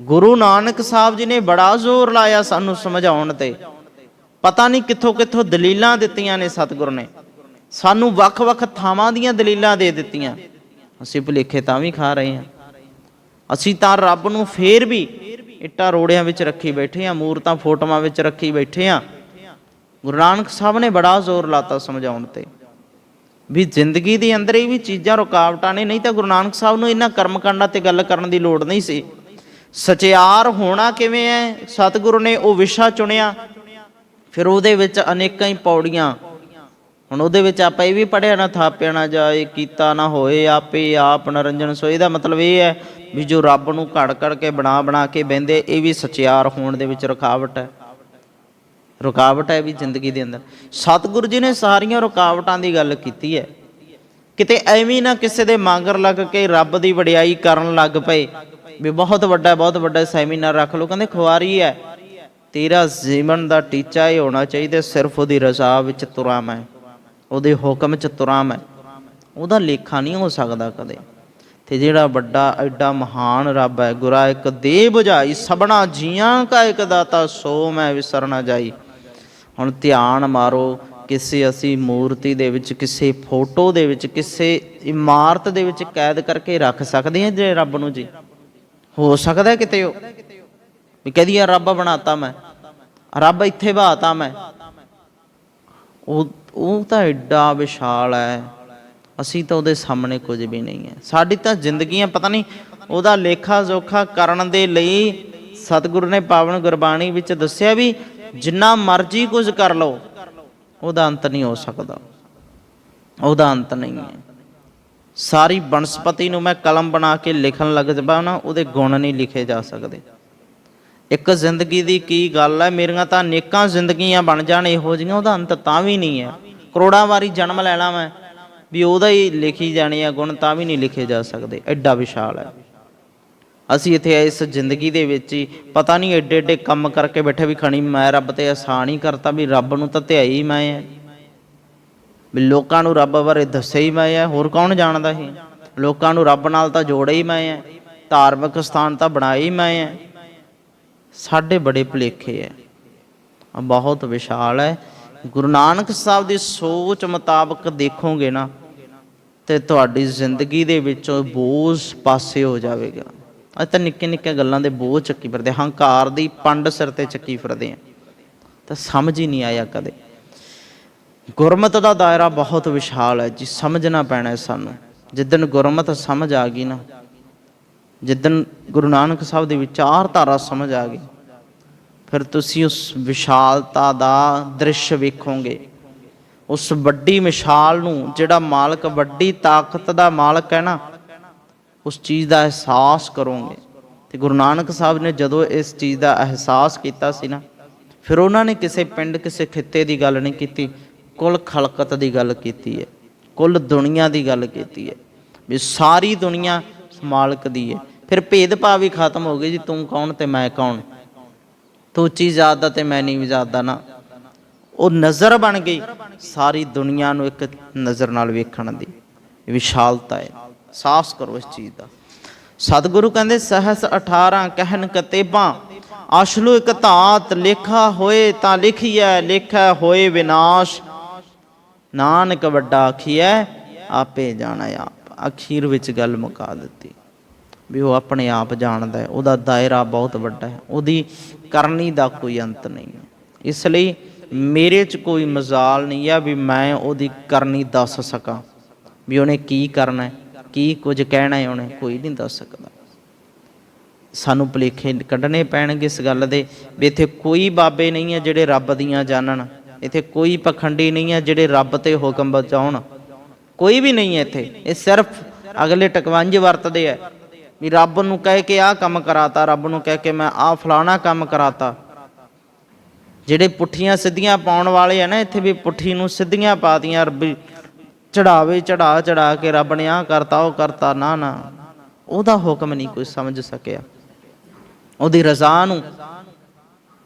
ਗੁਰੂ ਨਾਨਕ ਸਾਹਿਬ ਜੀ ਨੇ ਬੜਾ ਜ਼ੋਰ ਲਾਇਆ ਸਾਨੂੰ ਸਮਝਾਉਣ ਤੇ। ਪਤਾ ਨਹੀਂ ਕਿੱਥੋਂ ਕਿੱਥੋਂ ਦਲੀਲਾਂ ਦਿੱਤੀਆਂ ਨੇ ਸਤਿਗੁਰ ਨੇ। ਸਾਨੂੰ ਵੱਖ-ਵੱਖ ਥਾਵਾਂ ਦੀਆਂ ਦਲੀਲਾਂ ਦੇ ਦਿੱਤੀਆਂ। ਅਸੀਂ ਭੁਲੇਖੇ ਤਾਂ ਵੀ ਖਾ ਰਹੇ ਹਾਂ। ਅਸੀਂ ਤਾਂ ਰੱਬ ਨੂੰ ਫੇਰ ਵੀ ਇੱਟਾਂ ਰੋੜਿਆਂ ਵਿੱਚ ਰੱਖੀ ਬੈਠੇ ਆ ਮੂਰਤਾਂ ਫੋਟੋਆਂ ਵਿੱਚ ਰੱਖੀ ਬੈਠੇ ਆ ਗੁਰੂ ਨਾਨਕ ਸਾਹਿਬ ਨੇ ਬੜਾ ਜ਼ੋਰ ਲਾਤਾ ਸਮਝਾਉਣ ਤੇ। ਵੀ ਜ਼ਿੰਦਗੀ ਦੇ ਅੰਦਰ ਇਹ ਵੀ ਚੀਜ਼ਾਂ, ਰੁਕਾਵਟਾਂ ਨੇ। ਨਹੀਂ ਤਾਂ ਗੁਰੂ ਨਾਨਕ ਸਾਹਿਬ ਨੂੰ ਇਹਨਾਂ ਕਰਮ ਕਾਂਡਾਂ ਤੇ ਗੱਲ ਕਰਨ ਦੀ ਲੋੜ ਨਹੀਂ ਸੀ। ਸਚਿਆਰ ਹੋਣਾ ਕਿਵੇਂ ਹੈ? ਸਤਿਗੁਰੂ ਨੇ ਉਹ ਵਿਸ਼ਾ ਚੁਣਿਆ। ਫਿਰ ਉਹਦੇ ਵਿੱਚ ਅਨੇਕਾਂ ਹੀ ਪੌੜੀਆਂ। ਹੁਣ ਉਹਦੇ ਵਿੱਚ ਆਪਾਂ ਇਹ ਵੀ ਪੜਿਆ ਨਾ, ਥਾਪਿਆ ਨਾ ਜਾਏ, ਕੀਤਾ ਨਾ ਹੋਏ, ਆਪੇ ਆਪ ਨਰੰਜਨ ਸੋ ਇਹਦਾ ਮਤਲਬ ਇਹ ਹੈ ਵੀ ਜੋ ਰੱਬ ਨੂੰ ਘੜ ਘੜ ਕੇ ਬਣਾ ਬਣਾ ਕੇ ਬਹਿੰਦੇ, ਇਹ ਵੀ ਸਚਿਆਰ ਹੋਣ ਦੇ ਵਿੱਚ ਰੁਕਾਵਟ ਹੈ। ਰੁਕਾਵਟ ਹੈ ਵੀ ਜ਼ਿੰਦਗੀ ਦੇ ਅੰਦਰ। ਸਤਿਗੁਰੂ ਜੀ ਨੇ ਸਾਰੀਆਂ ਰੁਕਾਵਟਾਂ ਦੀ ਗੱਲ ਕੀਤੀ ਹੈ। ਕਿਤੇ ਐਵੇਂ ਨਾ ਕਿਸੇ ਦੇ ਮੰਗਰ ਲੱਗ ਕੇ ਰੱਬ ਦੀ ਵਡਿਆਈ ਕਰਨ ਲੱਗ ਪਏ। ਵੀ ਬਹੁਤ ਵੱਡਾ ਬਹੁਤ ਵੱਡਾ ਸੈਮੀਨਾਰ ਰੱਖ ਲਓ। ਕਹਿੰਦੇ ਖੁਆਰੀ ਹੈ। ਤੇਰਾ ਜੀਵਨ ਦਾ ਟੀਚਾ ਇਹ ਹੋਣਾ ਚਾਹੀਦਾ, ਸਿਰਫ ਉਹਦੀ ਰਜ਼ਾ ਵਿੱਚ ਤੁਰਾਂ ਮੈਂ। ਉਹਦੇ ਹੁਕਮ 'ਚ ਤੁਰਾਂ ਮੈਂ। ਉਹਦਾ ਲੇਖਾ ਨਹੀਂ ਹੋ ਸਕਦਾ ਕਦੇ। ਤੇ ਜਿਹੜਾ ਵੱਡਾ, ਐਡਾ ਮਹਾਨ ਰੱਬ ਹੈ, ਗੁਰਾ ਇੱਕ ਦੇ 부ਝਾਈ ਸਭਨਾ ਜੀਆਂ ਕਾ ਇੱਕ ਦਾਤਾ, ਸੋ ਮੈਂ ਵਿਸਰ ਨਾ ਜਾਈ। ਹੁਣ ਧਿਆਨ ਮਾਰੋ ਕਿਸੇ ਅਸੀਂ ਮੂਰਤੀ ਦੇ ਵਿੱਚ, ਕਿਸੇ ਫੋਟੋ ਦੇ ਵਿੱਚ, ਕਿਸੇ ਇਮਾਰਤ ਦੇ ਵਿੱਚ ਕੈਦ ਕਰਕੇ ਰੱਖ ਸਕਦੇ ਹਾਂ ਜੇ ਰੱਬ ਨੂੰ ਜੀ? ਹੋ ਸਕਦਾ ਕਿਤੇ ਉਹ? ਵੀ ਕਹਦੀ ਆ, ਰੱਬ ਬਣਾਤਾ ਮੈਂ। ਰੱਬ ਇੱਥੇ ਬਾਤਾ ਮੈਂ। ਉਹ ਉਹ ਤਾਂ ਐਡਾ ਵਿਸ਼ਾਲ ਹੈ। ਅਸੀਂ ਤਾਂ ਉਹਦੇ ਸਾਹਮਣੇ ਕੁਝ ਵੀ ਨਹੀਂ ਹੈ। ਸਾਡੀ ਤਾਂ ਜ਼ਿੰਦਗੀਆਂ ਪਤਾ ਨਹੀਂ, ਉਹਦਾ ਲੇਖਾ ਜੋਖਾ ਕਰਨ ਦੇ ਲਈ ਸਤਿਗੁਰੂ ਨੇ ਪਾਵਨ ਗੁਰਬਾਣੀ ਵਿੱਚ ਦੱਸਿਆ ਵੀ ਜਿੰਨਾ ਮਰਜ਼ੀ ਕੁਝ ਕਰ ਲਓ ਉਹਦਾ ਅੰਤ ਨਹੀਂ ਹੋ ਸਕਦਾ। ਉਹਦਾ ਅੰਤ ਨਹੀਂ ਹੈ। ਸਾਰੀ ਬਨਸਪਤੀ ਨੂੰ ਮੈਂ ਕਲਮ ਬਣਾ ਕੇ ਲਿਖਣ ਲੱਗ ਜਬਾ ਨਾ, ਉਹਦੇ ਗੁਣ ਨਹੀਂ ਲਿਖੇ ਜਾ ਸਕਦੇ। ਇੱਕ ਜ਼ਿੰਦਗੀ ਦੀ ਕੀ ਗੱਲ ਹੈ? ਮੇਰੀਆਂ ਤਾਂ ਅਨੇਕਾਂ ਜ਼ਿੰਦਗੀਆਂ ਬਣ ਜਾਣ, ਇਹੋ ਜਿਹੀਆਂ, ਉਹਦਾ ਅੰਤ ਤਾਂ ਵੀ ਨਹੀਂ ਹੈ। ਕਰੋੜਾਂ ਵਾਰੀ ਜਨਮ ਲੈਣਾ ਮੈਂ, ਵੀ ਉਹਦਾ ਹੀ ਲਿਖੀ ਜਾਣੀ ਆ ਗੁਣ ਤਾਂ ਵੀ ਨਹੀਂ ਲਿਖੇ ਜਾ ਸਕਦੇ। ਐਡਾ ਵਿਸ਼ਾਲ ਹੈ। ਅਸੀਂ ਇੱਥੇ ਇਸ ਜ਼ਿੰਦਗੀ ਦੇ ਵਿੱਚ ਹੀ, ਪਤਾ ਨਹੀਂ ਐਡੇ ਐਡੇ ਕੰਮ ਕਰਕੇ ਬੈਠੇ ਵੀ ਖਣੀ ਮੈਂ ਰੱਬ ਤੇ ਆਸਾਨ ਹੀ ਕਰਤਾ ਵੀ ਰੱਬ ਨੂੰ ਤਾਂ ਧਿਆਈ ਮੈਂ ਹੈ ਵੀ ਲੋਕਾਂ ਨੂੰ ਰੱਬ ਬਾਰੇ ਦੱਸਿਆ ਹੀ ਮੈਂ ਹੈ ਹੋਰ ਕੌਣ ਜਾਣਦਾ ਸੀ? ਲੋਕਾਂ ਨੂੰ ਰੱਬ ਨਾਲ ਤਾਂ ਜੋੜਿਆ ਹੀ ਮੈਂ ਹੈ ਧਾਰਮਿਕ ਸਥਾਨ ਤਾਂ ਬਣਾਇਆ ਹੀ ਮੈਂ ਹੈ ਸਾਡੇ ਬੜੇ ਭੁਲੇਖੇ ਹੈ ਬਹੁਤ ਵਿਸ਼ਾਲ ਹੈ ਗੁਰੂ ਨਾਨਕ ਸਾਹਿਬ ਦੀ ਸੋਚ ਮੁਤਾਬਕ ਦੇਖੋਗੇ ਨਾ, ਤੇ ਤੁਹਾਡੀ ਜ਼ਿੰਦਗੀ ਦੇ ਵਿੱਚੋਂ ਬੋਝ ਪਾਸੇ ਹੋ ਜਾਵੇਗਾ। ਅੱਜ ਤਾਂ ਨਿੱਕੇ ਨਿੱਕੇ ਗੱਲਾਂ ਦੇ ਬੋਝ ਚੱਕੀ ਫਿਰਦੇ ਹੰਕਾਰ ਦੀ ਪੰਡ ਸਿਰ ਤੇ ਚੱਕੀ ਫਿਰਦੇ ਆ ਤਾਂ ਸਮਝ ਹੀ ਨਹੀਂ ਆਇਆ ਕਦੇ। ਗੁਰਮਤ ਦਾ ਦਾਇਰਾ ਬਹੁਤ ਵਿਸ਼ਾਲ ਹੈ ਜੀ, ਸਮਝਣਾ ਪੈਣਾ ਸਾਨੂੰ। ਜਿੱਦਨ ਗੁਰਮਤ ਸਮਝ ਆ ਗਈ ਨਾ ਜਿੱਦਨ ਗੁਰੂ ਨਾਨਕ ਸਾਹਿਬ ਦੀ ਵਿਚਾਰਧਾਰਾ ਸਮਝ ਆ ਗਈ, ਫਿਰ ਤੁਸੀਂ ਉਸ ਵਿਸ਼ਾਲਤਾ ਦਾ ਦ੍ਰਿਸ਼ ਵੇਖੋਗੇ। ਉਸ ਵੱਡੀ ਮਿਸਾਲ ਨੂੰ ਜਿਹੜਾ ਮਾਲਕ ਵੱਡੀ ਤਾਕਤ ਦਾ ਮਾਲਕ ਹੈ ਨਾ ਉਸ ਚੀਜ਼ ਦਾ ਅਹਿਸਾਸ ਕਰੋਗੇ। ਤੇ ਗੁਰੂ ਨਾਨਕ ਸਾਹਿਬ ਨੇ ਜਦੋਂ ਇਸ ਚੀਜ਼ ਦਾ ਅਹਿਸਾਸ ਕੀਤਾ ਸੀ ਨਾ, ਫਿਰ ਉਹਨਾਂ ਨੇ ਕਿਸੇ ਪਿੰਡ, ਕਿਸੇ ਖਿੱਤੇ ਦੀ ਗੱਲ ਨਹੀਂ ਕੀਤੀ, ਕੁੱਲ ਖਲਕਤ ਦੀ ਗੱਲ ਕੀਤੀ ਹੈ, ਕੁੱਲ ਦੁਨੀਆ ਦੀ ਗੱਲ ਕੀਤੀ ਹੈ, ਵੀ ਸਾਰੀ ਦੁਨੀਆ ਮਾਲਕ ਦੀ ਹੈ। ਫਿਰ ਭੇਦਭਾਵ ਹੀ ਖਤਮ ਹੋ ਗਏ ਜੀ, ਤੂੰ ਕੌਣ ਤੇ ਮੈਂ ਕੌਣ? ਤੂੰ ਚੀਜ਼ ਆਦਾ ਤੇ ਮੈਂ ਨਹੀਂ ਜ਼ਿਆਦਾ ਨਾ। ਉਹ ਨਜ਼ਰ ਬਣ ਗਈ, ਸਾਰੀ ਦੁਨੀਆ ਨੂੰ ਇੱਕ ਨਜ਼ਰ ਨਾਲ ਵੇਖਣ ਦੀ ਵਿਸ਼ਾਲਤਾ ਹੈ। ਸਾਹਸ ਕਰੋ ਇਸ ਚੀਜ਼ ਦਾ। ਸਤਿਗੁਰੂ ਕਹਿੰਦੇ, ਸਹਸ 18 ਕਹਿਨ ਕਤੇਬਾਂ ਅਸ਼ਲੂ ਇਕ ਧਾਤ, ਲੇਖਾ ਹੋਏ ਤਾਂ ਲਿਖੀਐ, ਲੇਖਾ ਹੋਏ ਵਿਨਾਸ਼। ਨਾਨਕ ਵੱਡਾ ਆਖੀਐ, ਆਪੇ ਜਾਣਾ ਆਪ। ਅਖੀਰ ਵਿੱਚ ਗੱਲ ਮੁਕਾ ਦਿੱਤੀ। ਵੀ ਉਹ ਆਪਣੇ ਆਪ ਜਾਣਦਾ ਹੈ, ਉਹਦਾ ਦਾਇਰਾ ਬਹੁਤ ਵੱਡਾ ਹੈ, ਉਹਦੀ ਕਰਨੀ ਦਾ ਕੋਈ ਅੰਤ ਨਹੀਂ ਹੈ। ਇਸ ਲਈ ਮੇਰੇ 'ਚ ਕੋਈ ਮਜ਼ਾਲ ਨਹੀਂ ਹੈ ਵੀ ਮੈਂ ਉਹਦੀ ਕਰਨੀ ਦੱਸ ਸਕਾਂ, ਵੀ ਉਹਨੇ ਕੀ ਕਰਨਾ ਹੈ। ਕੀ ਕੁਝ ਕਹਿਣਾ ਹੈ ਉਹਨੇ? ਕੋਈ ਨਹੀਂ ਦੱਸ ਸਕਦਾ। ਸਾਨੂੰ ਭੁਲੇਖੇ ਕੱਢਣੇ ਪੈਣਗੇ ਇਸ ਗੱਲ ਦੇ ਵੀ ਇੱਥੇ ਕੋਈ ਬਾਬੇ ਨਹੀਂ ਹੈ ਜਿਹੜੇ ਰੱਬ ਦੀਆਂ ਜਾਣਨ। ਇੱਥੇ ਕੋਈ ਪਖੰਡੀ ਨਹੀਂ ਹੈ ਜਿਹੜੇ ਰੱਬ ਤੇ ਹੁਕਮ ਬਚਾਉਣ। ਕੋਈ ਵੀ ਨਹੀਂ ਹੈ ਇੱਥੇ। ਇਹ ਸਿਰਫ ਅਗਲੇ ਟਕਵੰਜ ਵਰਤਦੇ ਆ। ਵੀ ਰੱਬ ਨੂੰ ਕਹਿ ਕੇ ਆਹ ਕੰਮ ਕਰਾਤਾ, ਰੱਬ ਨੂੰ ਕਹਿ ਕੇ ਮੈਂ ਆਹ ਫਲਾਣਾ ਕੰਮ ਕਰਾਤਾ। ਜਿਹੜੇ ਪੁੱਠੀਆਂ ਸਿੱਧੀਆਂ ਪਾਉਣ ਵਾਲੇ ਆ ਨਾ, ਇੱਥੇ ਵੀ ਪੁੱਠੀ ਨੂੰ ਸਿੱਧੀਆਂ ਪਾਤੀਆਂ ਰੱਬੀ ਚੜਾਵੇ, ਚੜਾ ਚੜਾ ਕੇ ਰੱਬ ਨੇ ਆ ਕਰਤਾ, ਉਹ ਕਰਤਾ, ਨਾ ਨਾ। ਉਹਦਾ ਹੁਕਮ ਨਹੀਂ ਕੋਈ ਸਮਝ ਸਕਿਆ। ਉਹਦੀ ਰਜ਼ਾ ਨੂੰ,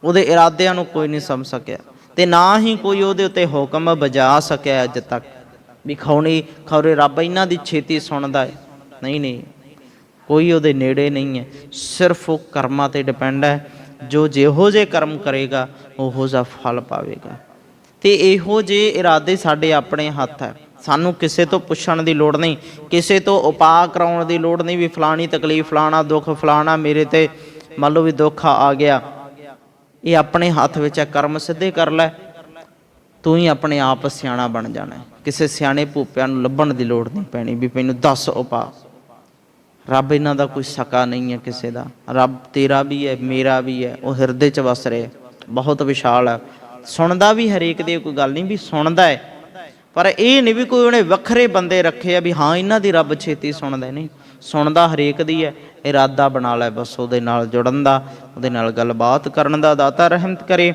ਉਹਦੇ ਇਰਾਦਿਆਂ ਨੂੰ ਕੋਈ ਨਹੀਂ ਸਮਝ ਸਕਿਆ। ਤੇ ਨਾ ਹੀ ਕੋਈ ਉਹਦੇ ਉੱਤੇ ਹੁਕਮ ਬਜਾ ਸਕਿਆ ਅੱਜ ਤੱਕ। ਵੀ ਖੌਣੀ, ਖੌਰੇ, ਰੱਬ ਇਹਨਾਂ ਦੀ ਛੇਤੀ ਸੁਣਦਾ ਹੈ ਨਹੀਂ ਨਹੀਂ। ਕੋਈ ਉਹਦੇ ਨੇੜੇ ਨਹੀਂ ਹੈ ਸਿਰਫ ਉਹ ਕਰਮਾਂ ਤੇ ਡਿਪੈਂਡ ਹੈ ਜੋ ਜਿਹੋ ਜੇ ਕਰਮ ਕਰੇਗਾ, ਉਹੋ ਜਿਹਾ ਫਲ ਪਾਵੇਗਾ। ਤੇ ਇਹੋ ਜੇ ਇਰਾਦੇ ਸਾਡੇ ਆਪਣੇ ਹੱਥ ਹੈ। ਸਾਨੂੰ ਕਿਸੇ ਤੋਂ ਪੁੱਛਣ ਦੀ ਲੋੜ ਨਹੀਂ, ਕਿਸੇ ਤੋਂ ਉਪਾਅ ਕਰਾਉਣ ਦੀ ਲੋੜ ਨਹੀਂ ਵੀ ਫਲਾਣੀ ਤਕਲੀਫ, ਫਲਾਣਾ ਦੁੱਖ, ਫਲਾਣਾ ਮੇਰੇ ਤੇ ਮੰਨ ਲਓ ਵੀ ਦੁੱਖ ਆ ਗਿਆ। ਇਹ ਆਪਣੇ ਹੱਥ ਵਿੱਚ ਹੈ, ਕਰਮ ਸਿੱਧੇ ਕਰ ਲੈ। ਤੂੰ ਹੀ ਆਪਣੇ ਆਪ ਸਿਆਣਾ ਬਣ ਜਾਣਾ। ਕਿਸੇ ਸਿਆਣੇ ਭੂਪਿਆਂ ਨੂੰ ਲੱਭਣ ਦੀ ਲੋੜ ਨਹੀਂ ਪੈਣੀ ਵੀ ਮੈਨੂੰ ਦੱਸ ਉਪਾ ਰੱਬ ਇਹਨਾਂ ਦਾ ਕੋਈ ਸਕਾ ਨਹੀਂ ਹੈ ਕਿਸੇ ਦਾ। ਰੱਬ ਤੇਰਾ ਵੀ ਹੈ, ਮੇਰਾ ਵੀ ਹੈ, ਉਹ ਹਿਰਦੇ 'ਚ ਵਸ ਰਿਹਾ। ਬਹੁਤ ਵਿਸ਼ਾਲ ਹੈ। ਸੁਣਦਾ ਵੀ ਹਰੇਕ ਦੀ ਕੋਈ ਗੱਲ ਨਹੀਂ ਵੀ ਸੁਣਦਾ ਹੈ। ਪਰ ਇਹ ਨਹੀਂ ਵੀ ਕੋਈ ਉਹਨੇ ਵੱਖਰੇ ਬੰਦੇ ਰੱਖੇ ਆ ਵੀ ਹਾਂ, ਇਹਨਾਂ ਦੀ ਰੱਬ ਛੇਤੀ ਸੁਣਦਾ ਨਹੀਂ, ਸੁਣਦਾ ਹਰੇਕ ਦੀ ਹੈ, ਇਰਾਦਾ ਬਣਾ ਲੈ ਬਸ, ਉਹਦੇ ਨਾਲ ਜੁੜਨ ਦਾ, ਉਹਦੇ ਨਾਲ ਗੱਲਬਾਤ ਕਰਨ ਦਾ, ਦਾਤਾ ਰਹਿਮਤ ਕਰੇ।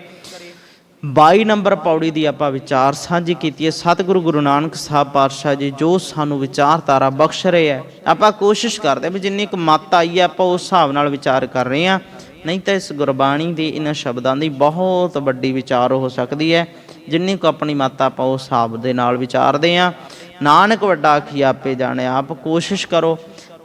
22 ਨੰਬਰ ਪੌੜੀ ਦੀ ਆਪਾਂ ਵਿਚਾਰ ਸਾਂਝੀ ਕੀਤੀ ਹੈ। ਸਤਿਗੁਰੂ ਗੁਰੂ ਨਾਨਕ ਸਾਹਿਬ ਪਾਤਸ਼ਾਹ ਜੀ ਜੋ ਸਾਨੂੰ ਵਿਚਾਰਧਾਰਾ ਬਖਸ਼ ਰਹੇ ਹੈ। ਆਪਾਂ ਕੋਸ਼ਿਸ਼ ਕਰਦੇ ਹਾਂ ਵੀ ਜਿੰਨੀ ਕੁ ਮੱਤ ਆਈ ਹੈ, ਆਪਾਂ ਉਸ ਹਿਸਾਬ ਨਾਲ ਵਿਚਾਰ ਕਰ ਰਹੇ ਹਾਂ। ਨਹੀਂ ਤਾਂ ਇਸ ਗੁਰਬਾਣੀ ਦੇ ਇਹਨਾਂ ਸ਼ਬਦਾਂ ਦੀ ਬਹੁਤ ਵੱਡੀ ਵਿਚਾਰ ਹੋ ਸਕਦੀ ਹੈ, ਜਿੰਨੀ ਕੁ ਆਪਣੀ ਮਾਤਾ ਆਪਾਂ ਉਸ ਹਿਸਾਬ ਦੇ ਨਾਲ ਵਿਚਾਰਦੇ ਹਾਂ। ਨਾਨਕ ਵੱਡਾ ਆਖੀ, ਆਪੇ ਜਾਣੇ ਆਪ, ਕੋਸ਼ਿਸ਼ ਕਰੋ।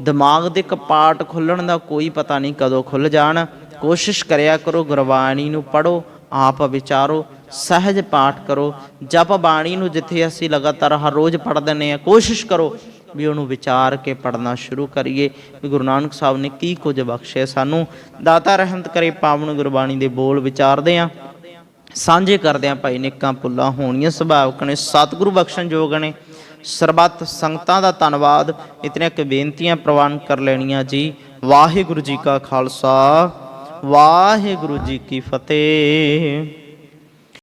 ਦਿਮਾਗ ਦੇ ਕਪਾਟ ਖੁੱਲਣ ਦਾ ਕੋਈ ਪਤਾ ਨਹੀਂ ਕਦੋਂ ਖੁੱਲ ਜਾਣ। ਕੋਸ਼ਿਸ਼ ਕਰਿਆ ਕਰੋ, ਗੁਰਬਾਣੀ ਨੂੰ ਪੜੋ ਆਪ ਵਿਚਾਰੋ, ਸਹਿਜ ਪਾਠ ਕਰੋ। ਜਪ ਬਾਣੀ ਨੂੰ ਜਿੱਥੇ ਅਸੀਂ ਲਗਾਤਾਰ ਹਰ ਰੋਜ਼ ਪੜ੍ਹਦੇ ਨੇ ਆ ਕੋਸ਼ਿਸ਼ ਕਰੋ। ਵੀ ਉਹਨੂੰ ਵਿਚਾਰ ਕੇ ਪੜਨਾ ਸ਼ੁਰੂ ਕਰੀਏ। ਵੀ ਗੁਰੂ ਨਾਨਕ ਸਾਹਿਬ ਨੇ ਕੀ ਕੁਝ ਬਖਸ਼ਿਆ ਸਾਨੂੰ। ਦਾਤਾ ਰਹਿਮਤ ਕਰੇ ਪਾਵਨ ਗੁਰਬਾਣੀ ਦੇ ਬੋਲ ਵਿਚਾਰਦੇ ਆ। ਸਾਂਝੇ ਕਰਦੇ ਆ, ਭਾਈ ਨਿੱਕਾਂ ਪੁੱਲਾਂ ਹੋਣੀਆਂ ਸੁਭਾਵਕ ਨੇ। ਸਤਿਗੁਰੂ ਬਖਸ਼ਣ ਯੋਗ ਨੇ। ਸਰਬੱਤ ਸੰਗਤਾਂ ਦਾ ਧੰਨਵਾਦ। ਇਤਨੀਆਂ ਕਿ ਬੇਨਤੀਆਂ ਪ੍ਰਵਾਨ ਕਰ ਲੈਣੀਆਂ ਜੀ। ਵਾਹਿਗੁਰੂ ਜੀ ਕਾ ਖਾਲਸਾ, ਵਾਹਿਗੁਰੂ ਜੀ ਕੀ ਫਤਿਹ।